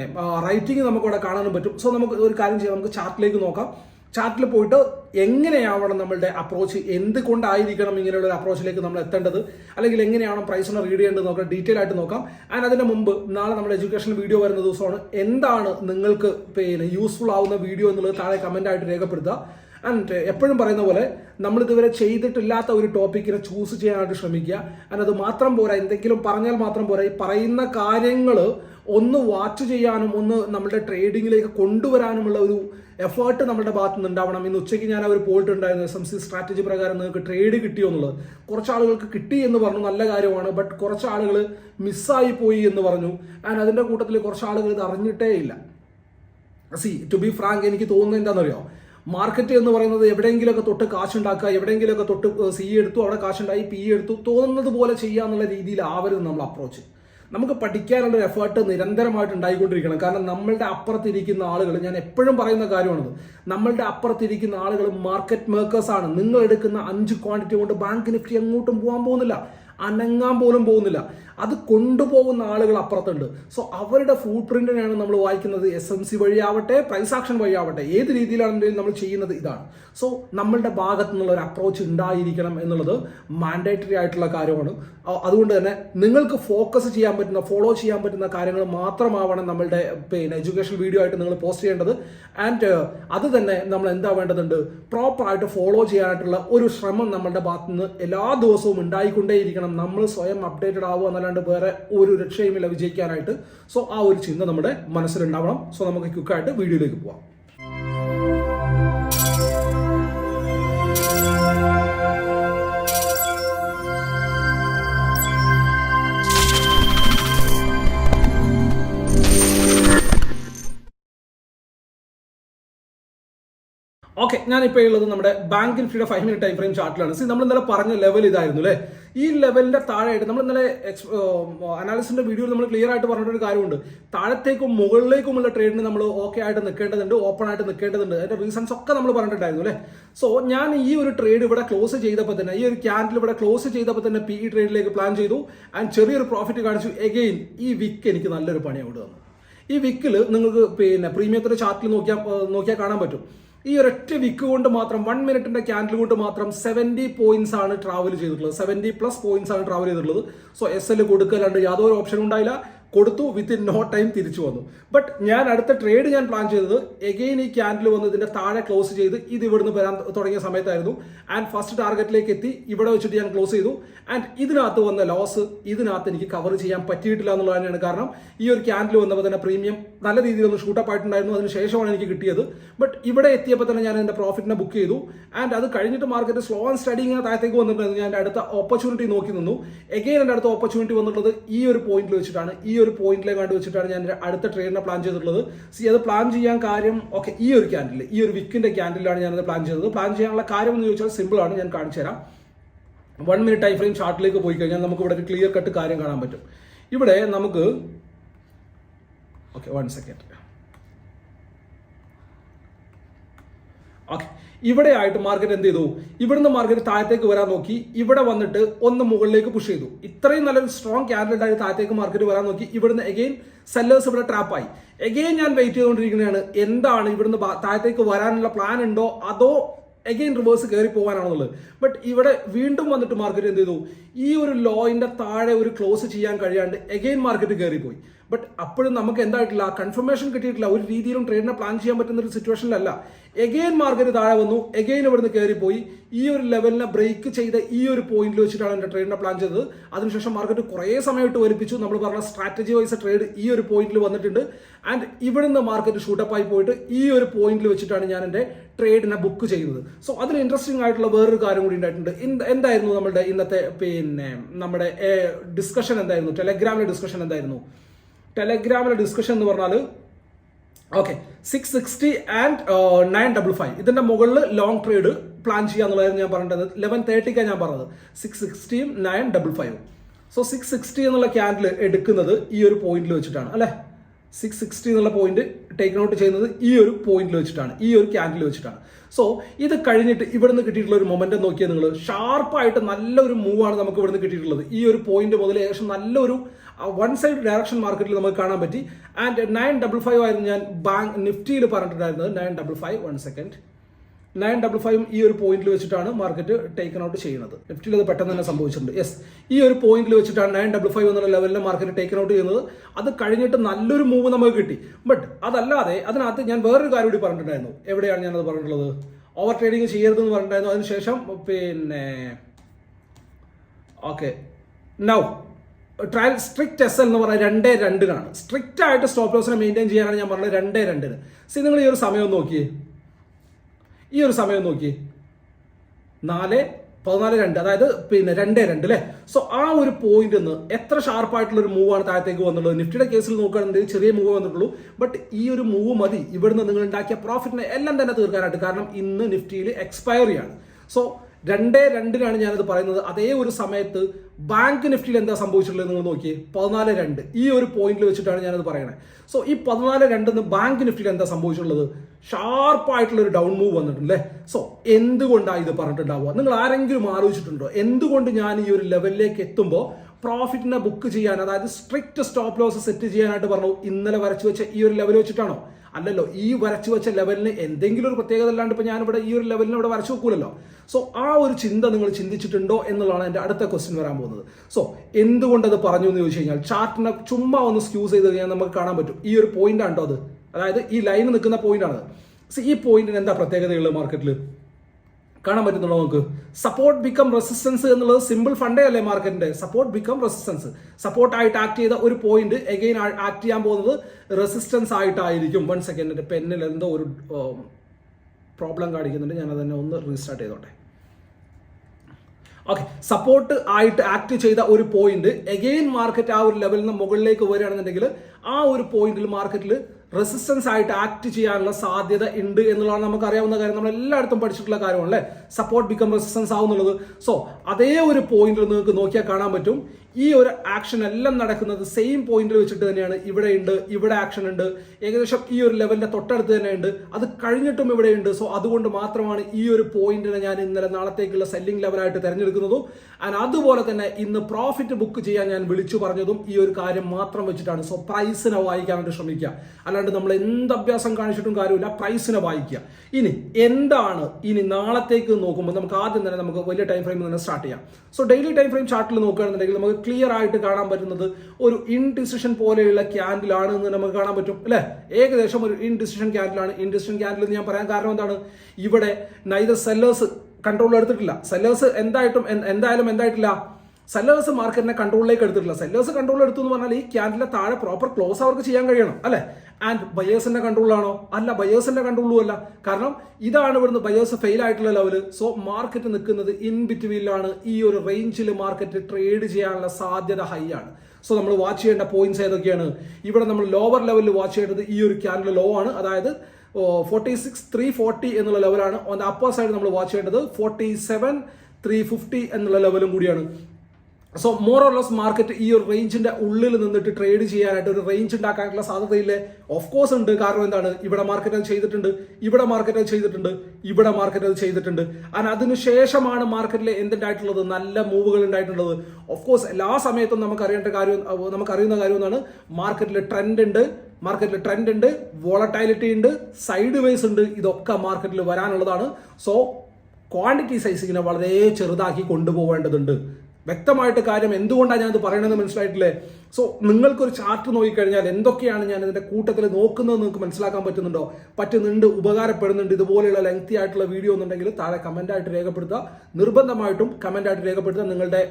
റൈറ്റിംഗ് നമുക്കവിടെ കാണാനും പറ്റും. സോ നമുക്ക് ഒരു കാര്യം ചെയ്യാം. നമുക്ക് ചാർട്ടിലേക്ക് നോക്കാം. ചാർട്ടിൽ പോയിട്ട് എങ്ങനെയാവണം നമ്മളുടെ അപ്രോച്ച് എന്തുകൊണ്ടായിരിക്കണം ഇങ്ങനെയുള്ള ഒരു അപ്രോച്ചിലേക്ക് നമ്മൾ എത്തേണ്ടത്? അല്ലെങ്കിൽ എങ്ങനെയാണ് പ്രൈസിനെ റീഡ് ചെയ്യേണ്ടത് നോക്കാം ഡീറ്റെയിൽ ആയിട്ട് നോക്കാം. ആൻഡ് അതിന് മുമ്പ് നാളെ നമ്മുടെ എഡ്യൂക്കേഷൻ വീഡിയോ വരുന്ന ദിവസമാണ്. എന്താണ് നിങ്ങൾക്ക് പിന്നെ യൂസ്ഫുൾ ആവുന്ന വീഡിയോ എന്നുള്ളത് താഴെ കമന്റ് ആയിട്ട് രേഖപ്പെടുത്തുക. ആൻഡ് എപ്പോഴും പറയുന്ന പോലെ നമ്മൾ ഇതുവരെ ചെയ്തിട്ടില്ലാത്ത ഒരു ടോപ്പിക്കിനെ ചൂസ് ചെയ്യാനായിട്ട് ശ്രമിക്കുക. ആൻഡ് അത് മാത്രം പോരാ എന്തെങ്കിലും പറഞ്ഞാൽ മാത്രം പോരാ. ഈ പറയുന്ന കാര്യങ്ങൾ ഒന്ന് വാച്ച് ചെയ്യാനും ഒന്ന് നമ്മുടെ ട്രേഡിങ്ങിലേക്ക് കൊണ്ടുവരാനുമുള്ള ഒരു എഫേർട്ട് നമ്മുടെ ഭാഗത്ത് നിന്ന് ഉണ്ടാവണം. ഇന്ന് ഉച്ചയ്ക്ക് ഞാൻ അവർ പോയിട്ടുണ്ടായിരുന്നു എസ് എം സി സ്ട്രാറ്റജി പ്രകാരം നിങ്ങൾക്ക് ട്രേഡ് കിട്ടിയോ എന്നുള്ളത്. കുറച്ച് ആളുകൾക്ക് കിട്ടി എന്ന് പറഞ്ഞു നല്ല കാര്യമാണ്. ബട്ട് കുറച്ച് ആളുകൾ മിസ്സായി പോയി എന്ന് പറഞ്ഞു. ആൻഡ് അതിന്റെ കൂട്ടത്തിൽ കുറച്ച് ആളുകൾ ഇത് അറിഞ്ഞിട്ടേ ഇല്ല. സി ടു ബി ഫ്രാങ്ക് എനിക്ക് തോന്നുന്നത് എന്താണെന്നറിയോ? മാർക്കറ്റ് എന്ന് പറയുന്നത് എവിടെയെങ്കിലുമൊക്കെ തൊട്ട് കാശുണ്ടാക്കുക എവിടെയെങ്കിലുമൊക്കെ തൊട്ട് സി എടുത്തു അവിടെ കാശുണ്ടായി പി എടുത്തു തോന്നുന്നത് പോലെ ചെയ്യുക എന്നുള്ള രീതിയിൽ ആവരുത് നമ്മൾ അപ്രോച്ച് നമുക്ക് പഠിക്കാനുള്ള ഒരു എഫേർട്ട് നിരന്തരമായിട്ട് ഉണ്ടായിക്കൊണ്ടിരിക്കണം കാരണം നമ്മളുടെ അപ്പുറത്തിരിക്കുന്ന ആളുകൾ ഞാൻ എപ്പോഴും പറയുന്ന കാര്യമാണത് നമ്മളുടെ അപ്പുറത്തിരിക്കുന്ന ആളുകൾ മാർക്കറ്റ് മേക്കേഴ്സ് ആണ്. നിങ്ങൾ എടുക്കുന്ന അഞ്ച് ക്വാണ്ടിറ്റി കൊണ്ട് ബാങ്ക് നിഫ്റ്റി എങ്ങോട്ടും പോകാൻ പോകുന്നില്ല. അനങ്ങാൻ പോലും പോകുന്നില്ല. അത് കൊണ്ടുപോകുന്ന ആളുകൾ അപ്പുറത്തുണ്ട്. സോ അവരുടെ ഫുഡ് പ്രിന്റിനെയാണ് നമ്മൾ വായിക്കുന്നത്. എസ് എം സി വഴിയാവട്ടെ പ്രൈസ് ആക്ഷൻ വഴിയാവട്ടെ ഏത് രീതിയിലാണെങ്കിലും നമ്മൾ ചെയ്യുന്നത് ഇതാണ്. സോ നമ്മളുടെ ഭാഗത്തു നിന്നുള്ള ഒരു അപ്രോച്ച് ഉണ്ടായിരിക്കണം എന്നുള്ളത് മാൻഡേറ്ററി ആയിട്ടുള്ള കാര്യമാണ്. അതുകൊണ്ട് തന്നെ നിങ്ങൾക്ക് ഫോക്കസ് ചെയ്യാൻ പറ്റുന്ന ഫോളോ ചെയ്യാൻ പറ്റുന്ന കാര്യങ്ങൾ മാത്രമാവണം നമ്മളുടെ പിന്നെ എഡ്യൂക്കേഷൻ വീഡിയോ ആയിട്ട് നിങ്ങൾ പോസ്റ്റ് ചെയ്യേണ്ടത്. ആൻഡ് അത് തന്നെ നമ്മൾ എന്താ വേണ്ടതുണ്ട്? പ്രോപ്പറായിട്ട് ഫോളോ ചെയ്യാനായിട്ടുള്ള ഒരു ശ്രമം നമ്മളുടെ ഭാഗത്തു നിന്ന് എല്ലാ ദിവസവും ഉണ്ടായിക്കൊണ്ടേയിരിക്കണം. നമ്മൾ സ്വയം അപ്ഡേറ്റഡ് ആവുക എന്നല്ലാണ്ട് വേറെ ഒരു രക്ഷയുമില്ല വിജയിക്കാനായിട്ട്. സോ ആ ഒരു ചിന്ത നമ്മുടെ മനസ്സിലുണ്ടാവണം. സോ നമുക്ക് ക്വിക്കായിട്ട് വീഡിയോയിലേക്ക് പോവാം. ഓക്കെ ഞാനിപ്പോൾ ഉള്ളത് നമ്മുടെ ബാങ്ക് നിഫ്റ്റിയുടെ ഫൈവ് മിനിറ്റ് ടൈം ഫ്രെയിം ചാർട്ടിലാണ് സി നമ്മൾ ഇന്നലെ പറഞ്ഞ ലെവൽ ഇതായിരുന്നു അല്ലേ? ഈ ലെവലിന്റെ താഴെയായിട്ട് നമ്മൾ ഇന്നലെ അനാലിസിന്റെ വീഡിയോയിൽ നമ്മൾ ക്ലിയർ ആയിട്ട് പറഞ്ഞിട്ടൊരു കാര്യമുണ്ട്. താഴത്തേക്കും മുകളിലേക്കുമുള്ള ട്രേഡിന് നമ്മൾ ഓക്കെ ആയിട്ട് നിൽക്കേണ്ടതുണ്ട് ഓപ്പൺ ആയിട്ട് നിൽക്കേണ്ടതുണ്ട് അതിന്റെ റീസൺസ് ഒക്കെ നമ്മൾ പറഞ്ഞിട്ടുണ്ടായിരുന്നു അല്ലേ? സോ ഞാൻ ഈ ഒരു ട്രേഡ് ഇവിടെ ക്ലോസ് ചെയ്തപ്പോൾ തന്നെ ഈ ഒരു ക്യാൻഡിൽ ഇവിടെ ക്ലോസ് ചെയ്തപ്പോൾ തന്നെ പി ഇ ട്രേഡിലേക്ക് പ്ലാൻ ചെയ്തു. ആൻഡ് ചെറിയൊരു പ്രോഫിറ്റ് കാണിച്ചു. എഗെയിൻ ഈ വിക്ക് എനിക്ക് നല്ലൊരു പണി അവിടെ തന്നു. ഈ വിക്കിൽ നിങ്ങൾക്ക് പിന്നെ പ്രീമിയത്തിന്റെ ചാർട്ടിൽ നോക്കിയാൽ നോക്കിയാൽ കാണാൻ പറ്റും. ഈ ഒരൊറ്റ വിക്ക് കൊണ്ട് മാത്രം വൺ മിനിറ്റിന്റെ ക്യാൻഡിൽ കൊണ്ട് മാത്രം സെവന്റി പോയിന്റ്സ് ആണ് ട്രാവൽ ചെയ്തിട്ടുള്ളത്. സെവന്റി പ്ലസ് പോയിന്റ്സ് ആണ് ട്രാവൽ ചെയ്തിട്ടുള്ളത്. സോ എസ് എൽ കൊടുക്കലാണ്ട് യാതൊരു ഓപ്ഷനും ഉണ്ടായില്ല. കൊടുത്തു വിത്തിൻ നോ ടൈം തിരിച്ചു വന്നു. ബട്ട് ഞാൻ അടുത്ത ട്രേഡ് ഞാൻ പ്ലാൻ ചെയ്തത് എഗെയിൻ ഈ ക്യാൻഡിൽ വന്ന് ഇതിന്റെ താഴെ ക്ലോസ് ചെയ്ത് ഇത് ഇവിടുന്ന് വരാൻ തുടങ്ങിയ സമയത്തായിരുന്നു. ആൻഡ് ഫസ്റ്റ് ടാർഗറ്റിലേക്ക് എത്തി ഇവിടെ വെച്ചിട്ട് ഞാൻ ക്ലോസ് ചെയ്തു. ആൻഡ് ഇതിനകത്ത് വന്ന ലോസ് ഇതിനകത്ത് എനിക്ക് കവർ ചെയ്യാൻ പറ്റിയിട്ടില്ല എന്നുള്ളത് തന്നെയാണ് കാരണം ഈ ഒരു ക്യാൻഡിൽ വന്നപ്പോൾ തന്നെ പ്രീമിയം നല്ല രീതിയിൽ ഒന്ന് ഷൂട്ടപ്പ് ആയിട്ടുണ്ടായിരുന്നു. അതിന് ശേഷമാണ് എനിക്ക് കിട്ടിയത്. ബട്ട് ഇവിടെ എത്തിയപ്പോൾ തന്നെ ഞാൻ എന്റെ പ്രോഫിറ്റിനെ ബുക്ക് ചെയ്തു. ആൻഡ് അത് കഴിഞ്ഞിട്ട് മാർക്കറ്റ് സ്ലോ ആൻഡ് സ്റ്റഡി ഇങ്ങനെ താഴത്തേക്ക് വന്നിട്ടുണ്ടായിരുന്നു. ഞാൻ അടുത്ത ഓപ്പർച്യൂണിറ്റി നോക്കി നിന്നു. എഗെയിൻ എന്റെ അടുത്ത ഓപ്പർച്യൂണിറ്റി വന്നിട്ടുള്ളത് ഈ ഒരു പോയിന്റിൽ വെച്ചിട്ടാണ്. ഈ പോയിന്റിലേക്ക് കണ്ടു വെച്ചിട്ടാണ് ഞാൻ അടുത്ത ട്രേഡിനെ പ്ലാൻ ചെയ്തിട്ടുള്ളത്. സി അത് പ്ലാൻ ചെയ്യാൻ കാര്യം ഓക്കെ ഈ ഒരു ക്യാൻഡിൽ ഈ ഒരു വിക്കിന്റെ ക്യാൻഡിലാണ് ഞാനത് പ്ലാൻ ചെയ്തത്. പ്ലാൻ ചെയ്യാനുള്ള കാര്യം എന്ന് ചോദിച്ചാൽ സിമ്പിൾ ആണ് ഞാൻ കാണിച്ചു തരാം. വൺ മിനിറ്റ് ടൈം ഫ്രെയിം ചാർട്ടിലേക്ക് പോയി കഴിഞ്ഞാൽ നമുക്ക് ഇവിടെ ഒരു ക്ലിയർ കട്ട് കാര്യം കാണാൻ പറ്റും. ഇവിടെ നമുക്ക് ഓക്കെ വൺ സെക്കൻഡ് ഓക്കെ ഇവിടെ ആയിട്ട് മാർക്കറ്റ് എന്ത് ചെയ്തു? ഇവിടുന്ന് മാർക്കറ്റ് താഴത്തേക്ക് വരാൻ നോക്കി. ഇവിടെ വന്നിട്ട് ഒന്ന് മുകളിലേക്ക് പുഷ് ചെയ്തു. ഇത്രയും നല്ലൊരു സ്ട്രോങ് ക്യാൻഡിൽ ആയിട്ട് താഴത്തേക്ക് മാർക്കറ്റ് വരാൻ നോക്കി. ഇവിടുന്ന് എഗെയിൻ സെല്ലേഴ്സ് ഇവിടെ ട്രാപ്പായി എഗെയിൻ ഞാൻ വെയിറ്റ് ചെയ്തുകൊണ്ടിരിക്കുന്നതാണ് എന്താണ് ഇവിടുന്ന് താഴത്തേക്ക് വരാനുള്ള പ്ലാൻ ഉണ്ടോ? അതോ എഗെയിൻ റിവേഴ്സ് കയറി പോകാനാണെന്നുള്ളത് ബട്ട് ഇവിടെ വീണ്ടും വന്നിട്ട് മാർക്കറ്റ് എന്ത് ചെയ്തു? ഈ ഒരു ലോയിന്റെ താഴെ ഒരു ക്ലോസ് ചെയ്യാൻ കഴിയാണ്ട് എഗെയിൻ മാർക്കറ്റ് കയറിപ്പോയി ബട്ട് അപ്പോഴും നമുക്ക് എന്തായിട്ടില്ല? കൺഫർമേഷൻ കിട്ടിയിട്ടില്ല. ഒരു രീതിയിലും ട്രേഡിനെ പ്ലാൻ ചെയ്യാൻ പറ്റുന്ന ഒരു സിറ്റുവേഷനിലല്ല എഗെയിൻ മാർക്കറ്റ് താഴെ വന്നു. എഗെയിൻ ഇവിടുന്ന് കയറിപ്പോയി ഈ ഒരു ലെവലിനെ ബ്രേക്ക് ചെയ്ത ഈ ഒരു പോയിന്റിൽ വെച്ചിട്ടാണ് എന്റെ ട്രേഡിനെ പ്ലാൻ ചെയ്തത്. അതിനുശേഷം മാർക്കറ്റ് കുറേ സമയമായിട്ട് വലിപ്പിച്ചു. നമ്മൾ പറഞ്ഞ സ്ട്രാറ്റജി വൈസ് ട്രേഡ് ഈ ഒരു പോയിന്റിൽ വന്നിട്ടുണ്ട്. ആൻഡ് ഇവിടുന്ന് മാർക്കറ്റ് ഷൂട്ടപ്പായി പോയിട്ട് ഈ ഒരു പോയിന്റിൽ വെച്ചിട്ടാണ് ഞാൻ എന്റെ ട്രേഡിനെ ബുക്ക് ചെയ്യുന്നത്. സോ അതിൽ ഇൻട്രസ്റ്റിംഗ് ആയിട്ടുള്ള വേറൊരു കാര്യം കൂടി ഉണ്ടായിട്ടുണ്ട്. എന്തായിരുന്നു നമ്മുടെ ഇന്നത്തെ പിന്നെ നമ്മുടെ ഡിസ്കഷൻ എന്തായിരുന്നു? ടെലഗ്രാമിലെ ഡിസ്കഷൻ എന്തായിരുന്നു? ടെലഗ്രാമിലെ ഡിസ്കഷൻ എന്ന് പറഞ്ഞാൽ okay six sixty and nine double five ഇതിന്റെ മുകളിൽ ലോങ് ട്രേഡ് പ്ലാൻ ചെയ്യാന്നുള്ളതായിരുന്നു ഞാൻ പറഞ്ഞത്. ലെവൻ തേർട്ടിക്കാണ് ഞാൻ പറഞ്ഞത്. സിക്സ് സിക്സ്റ്റിയും നയൻ ഡബിൾ ഫൈവും സോ സിക്സ് സിക്സ്റ്റി എന്നുള്ള ക്യാൻഡിൽ എടുക്കുന്നത് ഈ ഒരു പോയിന്റിൽ വെച്ചിട്ടാണ് അല്ലേ? സിക്സ് സിക്സ്റ്റി എന്നുള്ള പോയിന്റ് ടേക്ക് ഔട്ട് ചെയ്യുന്നത് ഈ ഒരു പോയിന്റിൽ വെച്ചിട്ടാണ് ഈ ഒരു ക്യാൻഡിൽ വെച്ചിട്ടാണ്. സോ ഇത് കഴിഞ്ഞിട്ട് ഇവിടുന്ന് കിട്ടിയിട്ടുള്ള ഒരു മൊമെന്റം നോക്കിയാൽ നിങ്ങൾ ഷാർപ്പായിട്ട് നല്ലൊരു മൂവാണ് നമുക്ക് ഇവിടുന്ന് കിട്ടിയിട്ടുള്ളത്. ഈ ഒരു പോയിന്റ് മുതൽ ഏകദേശം നല്ലൊരു വൺ സൈഡ് ഡയറക്ഷൻ മാർക്കറ്റിൽ നമുക്ക് കാണാൻ പറ്റി. ആൻഡ് നയൻ ഡബിൾ ഫൈവ് ആയിരുന്നു ഞാൻ ബാങ്ക് നിഫ്റ്റിയിൽ പറഞ്ഞിട്ടുണ്ടായിരുന്നത്. Nine double five one second nine double ഫൈവും ഈ ഒരു പോയിന്റിൽ വെച്ചിട്ടാണ് മാർക്കറ്റ് ടേക്കൺ ഔട്ട് ചെയ്യുന്നത്. നിഫ്റ്റിയിൽ അത് പെട്ടെന്ന് തന്നെ സംഭവിച്ചിട്ടുണ്ട്. യെസ് ഈ ഒരു പോയിന്റിൽ വെച്ചിട്ടാണ് നയൻ ഡബിൾ ഫൈവ് എന്നുള്ള ലെവലിൽ മാർക്കറ്റ് ടേക്കൺ ഔട്ട് ചെയ്യുന്നത്. അത് കഴിഞ്ഞിട്ട് നല്ലൊരു മൂവ് നമുക്ക് കിട്ടി. ബട്ട് അതല്ലാതെ അതിനകത്ത് ഞാൻ വേറൊരു കാര്യം കൂടി പറഞ്ഞിട്ടുണ്ടായിരുന്നു. എവിടെയാണ് ഞാനത് പറഞ്ഞിട്ടുള്ളത്? ഓവർ ട്രേഡിങ് ചെയ്യരുതെന്ന് പറഞ്ഞിട്ടുണ്ടായിരുന്നു. അതിനുശേഷം പിന്നെ okay now trial strict S L എന്ന് പറഞ്ഞാൽ രണ്ടേ രണ്ടിനാണ് സ്ട്രിക്റ്റ് ആയിട്ട് സ്റ്റോപ്പ് ലോസിനെ മെയിന്റെയിൻ ചെയ്യാനാണ് ഞാൻ പറഞ്ഞത് രണ്ടേ രണ്ടിന് സി നിങ്ങൾ ഈ ഒരു സമയം നോക്കിയേ. ഈ ഒരു സമയം നോക്കിയേ. നാല് പതിനാല് രണ്ട് അതായത് പിന്നെ രണ്ടേ രണ്ട് അല്ലേ സോ ആ ഒരു പോയിന്റ് നിന്ന് എത്ര ഷാർപ്പായിട്ടുള്ള ഒരു മൂവാണ് താഴത്തേക്ക് വന്നുള്ളത് നിഫ്റ്റിയുടെ കേസിൽ നോക്കുകയാണെങ്കിൽ ചെറിയ മൂവ് വന്നിട്ടുള്ളൂ. ബട്ട് ഈ ഒരു മൂവ് മതി. ഇവിടുന്ന് നിങ്ങൾ ഉണ്ടാക്കിയ പ്രോഫിറ്റിനെ എല്ലാം തന്നെ തീർക്കാനായിട്ട്. കാരണം ഇന്ന് നിഫ്റ്റിയിൽ എക്സ്പയറിയാണ് സോ രണ്ടേ രണ്ടിനാണ് ഞാനത് പറയുന്നത്. അതേ ഒരു സമയത്ത് ബാങ്ക് നിഫ്റ്റിയിൽ എന്താ സംഭവിച്ചിട്ടുള്ളത് നിങ്ങൾ നോക്കിയേ. പതിനാല് രണ്ട്. ഈ ഒരു പോയിന്റിൽ വെച്ചിട്ടാണ് ഞാനത് പറയണത് സോ ഈ പതിനാല് രണ്ടെന്ന് ബാങ്ക് നിഫ്റ്റിയിൽ എന്താ സംഭവിച്ചിട്ടുള്ളത്? ഷാർപ്പായിട്ടുള്ള ഒരു ഡൗൺ മൂവ് വന്നിട്ടുണ്ട് സോ എന്തുകൊണ്ടാണ് ഇത് പറഞ്ഞിട്ടുണ്ടാവുക? നിങ്ങൾ ആരെങ്കിലും ആലോചിച്ചിട്ടുണ്ടോ? എന്തുകൊണ്ട് ഞാൻ ഈ ഒരു ലെവലിലേക്ക് എത്തുമ്പോൾ പ്രോഫിറ്റിനെ ബുക്ക് ചെയ്യാൻ അതായത് സ്ട്രിക്റ്റ് സ്റ്റോപ്പ് ലോസ് സെറ്റ് ചെയ്യാനായിട്ട് പറഞ്ഞു ഇന്നലെ വരച്ചു വെച്ച ഈ ഒരു ലെവൽ വെച്ചിട്ടാണോ? അല്ലല്ലോ ഈ വരച്ചു വെച്ച ലെവലിന് എന്തെങ്കിലും ഒരു പ്രത്യേകത അല്ലാണ്ട് ഇപ്പൊ ഞാനിവിടെ ഈ ഒരു ലെവലിന് ഇവിടെ വരച്ചു വെക്കൂലല്ലോ. സോ ആ ഒരു ചിന്ത നിങ്ങൾ ചിന്തിച്ചിട്ടുണ്ടോ എന്നുള്ളതാണ് എന്റെ അടുത്ത ക്വസ്റ്റ്യൻ വരാൻ പോകുന്നത്. സോ എന്തുകൊണ്ട് അത് പറഞ്ഞു എന്ന് ചോദിച്ചു കഴിഞ്ഞാൽ ചാർട്ടിനെ ചുമ്മാ ഒന്ന് സ്ക്യൂസ് ചെയ്ത് കഴിഞ്ഞാൽ നമുക്ക് കാണാൻ പറ്റും. ഈ ഒരു പോയിന്റ് ആണ് അത്? അതായത് ഈ ലൈൻ നിൽക്കുന്ന പോയിന്റാണ് സോ ഈ പോയിന്റിന് എന്താ പ്രത്യേകതയുള്ളത് മാർക്കറ്റിൽ കാണാൻ പറ്റുന്നുണ്ടോ നമുക്ക്? സപ്പോർട്ട് ബിക്കം റെസിസ്റ്റൻസ് എന്നുള്ളത് സിമ്പിൾ ഫണ്ടേ അല്ലേ മാർക്കറ്റിന്റെ സപ്പോർട്ട് ബിക്കം റെസിസ്റ്റൻസ് സപ്പോർട്ട് ആയിട്ട് ആക്ട് ചെയ്ത ഒരു പോയിന്റ് എഗെയിൻ ആക്ട് ചെയ്യാൻ പോകുന്നത് റെസിസ്റ്റൻസ് ആയിട്ടായിരിക്കും. വൺ സെക്കൻഡ് പെന്നിൽ എന്തോ ഒരു പ്രോബ്ലം കാണിക്കുന്നുണ്ട്. ഞാൻ അതന്നെ ഒന്ന് റീസ്റ്റാർട്ട് ചെയ്തോട്ടെ. ഓക്കെ സപ്പോർട്ട് ആയിട്ട് ആക്ട് ചെയ്ത ഒരു പോയിന്റ് എഗെയിൻ മാർക്കറ്റ് ആ ഒരു ലെവലിൽ നിന്ന് മുകളിലേക്ക് വരികയാണെന്നുണ്ടെങ്കിൽ ആ ഒരു പോയിന്റിൽ മാർക്കറ്റിൽ റെസിസ്റ്റൻസ് ആയിട്ട് ആക്ട് ചെയ്യാനുള്ള സാധ്യത ഉണ്ട് എന്നുള്ളതാണ് നമുക്ക് അറിയാവുന്ന കാര്യം. നമ്മൾ എല്ലായിടത്തും പഠിച്ചിട്ടുള്ള കാര്യമാണ് അല്ലേ സപ്പോർട്ട് ബിക്കം റെസിസ്റ്റൻസ് ആവുന്നുള്ളത്. സോ അതേ ഒരു പോയിന്റിൽ നിങ്ങൾക്ക് നോക്കിയാൽ കാണാൻ പറ്റും. ഈ ഒരു ആക്ഷൻ എല്ലാം നടക്കുന്നത് സെയിം പോയിന്റിൽ വെച്ചിട്ട് തന്നെയാണ്. ഇവിടെ ഉണ്ട് ഇവിടെ ആക്ഷൻ ഉണ്ട്. ഏകദേശം ഈ ഒരു ലെവലിന്റെ തൊട്ടടുത്ത് തന്നെ ഉണ്ട്. അത് കഴിഞ്ഞിട്ടും ഇവിടെ ഉണ്ട്. സോ അതുകൊണ്ട് മാത്രമാണ് ഈ ഒരു പോയിന്റിനെ ഞാൻ ഇന്നലെ നാളത്തേക്കുള്ള സെല്ലിംഗ് ലെവലായിട്ട് തിരഞ്ഞെടുക്കുന്നതും. ആൻഡ് അതുപോലെ തന്നെ ഇന്ന് പ്രോഫിറ്റ് ബുക്ക് ചെയ്യാൻ ഞാൻ വിളിച്ചു പറഞ്ഞതും ഈ ഒരു കാര്യം മാത്രം വെച്ചിട്ടാണ്. സോ പ്രൈസിനെ വായിക്കാൻ വേണ്ടി ശ്രമിക്കുക. അല്ലാണ്ട് നമ്മൾ എന്ത് അഭ്യാസം കാണിച്ചിട്ടും കാര്യമില്ല. പ്രൈസിനെ വായിക്കുക. ഇനി എന്താണ് ഇനി നാളത്തേക്ക് നോക്കുമ്പോൾ നമുക്ക് ആദ്യം തന്നെ നമുക്ക് വലിയ ടൈം ഫ്രെയിമിൽ തന്നെ സ്റ്റാർട്ട് ചെയ്യാം. സോ ഡെയിലി ടൈം ഫ്രെയിം ചാർട്ടിൽ നോക്കുകയാണെന്നുണ്ടെങ്കിൽ നമുക്ക് ക്ലിയർ ആയിട്ട് കാണാൻ പറ്റുന്നത് ഒരു ഇൻഡിസിഷൻ പോലെയുള്ള ക്യാൻഡിലാണ് എന്ന് നമുക്ക് കാണാൻ പറ്റും അല്ലെ? ഏകദേശം ഒരു ഇൻഡിസിഷൻ ക്യാൻഡിലാണ് ഇൻഡിസിഷൻ ക്യാൻഡിൽ എന്ന് ഞാൻ പറയാൻ കാരണം എന്താണ്? ഇവിടെ നൈതർ സെല്ലേഴ്സ് കൺട്രോൾ എടുത്തിട്ടില്ല. സെല്ലേഴ്സ് എന്തായിട്ടും എന്തായാലും എന്തായിട്ടില്ല. സെല്ലേഴ്സ് മാർക്കറ്റിനെ കൺട്രോളിലേക്ക് എടുത്തിട്ടില്ല. സെല്ലേഴ്സ് കൺട്രോൾ എടുത്തു എന്ന് പറഞ്ഞാൽ ഈ ക്യാൻഡിലെ താഴെ പ്രോപ്പർ ക്ലോസ് അവർക്ക് ചെയ്യാൻ കഴിയണം അല്ലെ? ആൻഡ് ബയേഴ്സിന്റെ കൺട്രോളാണോ അല്ല ബയേഴ്സിന്റെ കൺട്രോളും അല്ല. കാരണം ഇതാണ് ഇവിടുന്ന് ബയേഴ്സ് ഫെയിൽ ആയിട്ടുള്ള ലെവൽ സോ മാർക്കറ്റ് നിൽക്കുന്നത് ഇൻ ബിറ്റ്വീനിലാണ് ഈ ഒരു റേഞ്ചിൽ മാർക്കറ്റ് ട്രേഡ് ചെയ്യാനുള്ള സാധ്യത ഹൈ ആണ്. സോ നമ്മൾ വാച്ച് ചെയ്യേണ്ട പോയിന്റ്സ് ഏതൊക്കെയാണ്? ഇവിടെ നമ്മൾ ലോവർ ലെവലിൽ വാച്ച് ചെയ്യേണ്ടത് ഈ ഒരു ക്യാൻഡിൽ ലോ ആണ്. അതായത് ഫോർട്ടി സിക്സ് ത്രീ ഫോർട്ടി എന്നുള്ള ലെവലാണ് ഓൺ അപ്പർ സൈഡ് നമ്മൾ വാച്ച് ചെയ്യേണ്ടത് ഫോർട്ടി സെവൻ ത്രീ ഫിഫ്റ്റി എന്നുള്ള ലെവലും കൂടിയാണ്. So more or less market ഈ ഒരു റേഞ്ചിന്റെ ഉള്ളിൽ നിന്നിട്ട് ട്രേഡ് ചെയ്യാനായിട്ട് ഒരു റേഞ്ച് ഉണ്ടാക്കാനുള്ള സാധ്യതയില്ലേ ഓഫ് കോഴ്സ് ഉണ്ട്. കാരണം എന്താണ്? ഇവിടെ മാർക്കറ്റ് അത് ചെയ്തിട്ടുണ്ട് ഇവിടെ മാർക്കറ്റ് അത് ചെയ്തിട്ടുണ്ട് ഇവിടെ മാർക്കറ്റ് അത് ചെയ്തിട്ടുണ്ട്. ആൻഡ് അതിനുശേഷമാണ് മാർക്കറ്റിൽ എന്തുണ്ടായിട്ടുള്ളത്? നല്ല മൂവുകൾ ഉണ്ടായിട്ടുള്ളത്. ഓഫ് കോഴ്സ് എല്ലാ സമയത്തും നമുക്ക് അറിയേണ്ട കാര്യം നമുക്ക് അറിയുന്ന കാര്യം എന്നാണ് മാർക്കറ്റിൽ ട്രെൻഡ് ഉണ്ട് മാർക്കറ്റിൽ ട്രെൻഡ് ഉണ്ട് വോളറ്റൈലിറ്റി ഉണ്ട് സൈഡ് വൈസ് ഉണ്ട്. ഇതൊക്കെ മാർക്കറ്റിൽ വരാനുള്ളതാണ്. സോ ക്വാണ്ടിറ്റി സൈസിങ്ങിനെ വളരെ ചെറുതാക്കി കൊണ്ടുപോകേണ്ടതുണ്ട്. വ്യക്തമായിട്ട് കാര്യം എന്തുകൊണ്ടാണ് ഞാനത് പറയണമെന്ന് മനസ്സിലായിട്ടില്ലേ? സോ നിങ്ങൾക്കൊരു ചാർട്ട് നോക്കിക്കഴിഞ്ഞാൽ എന്തൊക്കെയാണ് ഞാൻ ഇതിന്റെ കൂട്ടത്തിൽ നോക്കുന്നത് നിങ്ങൾക്ക് മനസ്സിലാക്കാൻ പറ്റുന്നുണ്ടോ? പറ്റുന്നുണ്ട് ഉപകാരപ്പെടുന്നുണ്ട് ഇതുപോലെയുള്ള ലെങ്തി ആയിട്ടുള്ള വീഡിയോ എന്നുണ്ടെങ്കിൽ താഴെ കമന്റായിട്ട് രേഖപ്പെടുത്തുക. നിർബന്ധമായിട്ടും കമന്റായിട്ട് രേഖപ്പെടുത്തുക. നിങ്ങളുടെ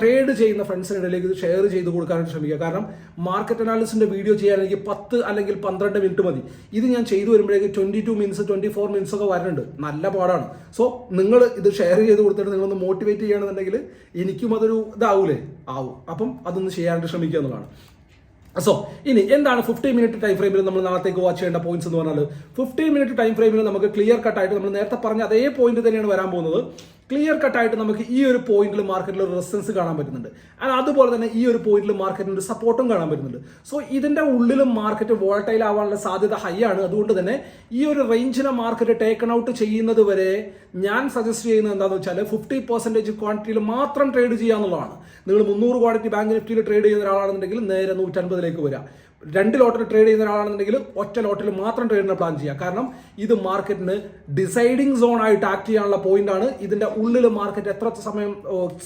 ട്രേഡ് ചെയ്യുന്ന ഫ്രണ്ട്സിനിടയിലേക്ക് ഇത് ഷെയർ ചെയ്ത് കൊടുക്കാനായിട്ട് ശ്രമിക്കുക. കാരണം മാർക്കറ്റ് അനാലിസിന്റെ വീഡിയോ ചെയ്യാൻ എനിക്ക് പത്ത് അല്ലെങ്കിൽ പന്ത്രണ്ട് മിനിറ്റ് മതി. ഇത് ഞാൻ ചെയ്തു വരുമ്പോഴേക്ക് twenty two minutes twenty four minutes ഒക്കെ വരുന്നുണ്ട്. നല്ല പാടാണ്. സോ നിങ്ങൾ ഇത് ഷെയർ ചെയ്ത് കൊടുത്തിട്ട് നിങ്ങളൊന്ന് മോട്ടിവേറ്റ് ചെയ്യണമെന്നുണ്ടെങ്കിൽ എനിക്കും അതൊരു ഇതാവൂലേ? ആവും. അപ്പം അതൊന്ന് ചെയ്യാനായിട്ട് ശ്രമിക്കുക എന്നുള്ളതാണ്. സോ ഇനി എന്താണ് ഫിഫ്റ്റി മിനിറ്റ് ടൈം ഫ്രെയിമിൽ നമ്മൾ നാളത്തേക്ക് വാച്ച് ചെയ്യേണ്ട പോയിന്റ്സ് എന്ന് പറഞ്ഞാൽ ഫിഫ്റ്റി മിനിറ്റ് ടൈം ഫ്രെയിമിൽ നമുക്ക് ക്ലിയർ കട്ട് ആയിട്ട് നമ്മൾ നേരത്തെ പറഞ്ഞ അതേ പോയിന്റ് തന്നെയാണ് വരാൻ പോകുന്നത്. ക്ലിയർ കട്ട് ആയിട്ട് നമുക്ക് ഈ ഒരു പോയിന്റിൽ മാർക്കറ്റിൽ ഒരു റെസിസ്റ്റൻസ് കാണാൻ പറ്റുന്നുണ്ട്. ആൻഡ് അതുപോലെ തന്നെ ഈ ഒരു പോയിന്റിൽ മാർക്കറ്റിന് ഒരു സപ്പോർട്ടും കാണാൻ പറ്റുന്നുണ്ട്. സോ ഇതിന്റെ ഉള്ളിലും മാർക്കറ്റ് വോളറ്റൈൽ ആവാനുള്ള സാധ്യത ഹൈ ആണ്. അതുകൊണ്ട് തന്നെ ഈ ഒരു റേഞ്ചിനെ മാർക്കറ്റ് ടേക്കൺ ഔട്ട് ചെയ്യുന്നത് വരെ ഞാൻ സജസ്റ്റ് ചെയ്യുന്നത് എന്താണെന്ന് വെച്ചാൽ ഫിഫ്റ്റി പെർസെന്റേജ് ക്വാണ്ടിറ്റിയിൽ മാത്രം ട്രേഡ് ചെയ്യാന്നുള്ളതാണ് നിങ്ങൾ മുന്നൂറ് ക്വാണ്ടിറ്റി ബാങ്ക് നിഫ്റ്റിയിൽ ട്രേഡ് ചെയ്യുന്ന ഒരാളാണെന്നുണ്ടെങ്കിൽ നേരെ നൂറ്റൻപതിലേക്ക് വരാം. രണ്ട് ലോട്ടിൽ ട്രേഡ് ചെയ്യുന്ന ഒരാളാണെന്നുണ്ടെങ്കിൽ ഒറ്റ ലോട്ടിൽ മാത്രം ട്രേഡിനെ പ്ലാൻ ചെയ്യുക. കാരണം ഇത് മാർക്കറ്റിന് ഡിസൈഡിങ് സോൺ ആയിട്ട് ആക്ട് ചെയ്യാനുള്ള പോയിന്റ് ആണ്. ഇതിന്റെ ഉള്ളിൽ മാർക്കറ്റ് എത്ര സമയം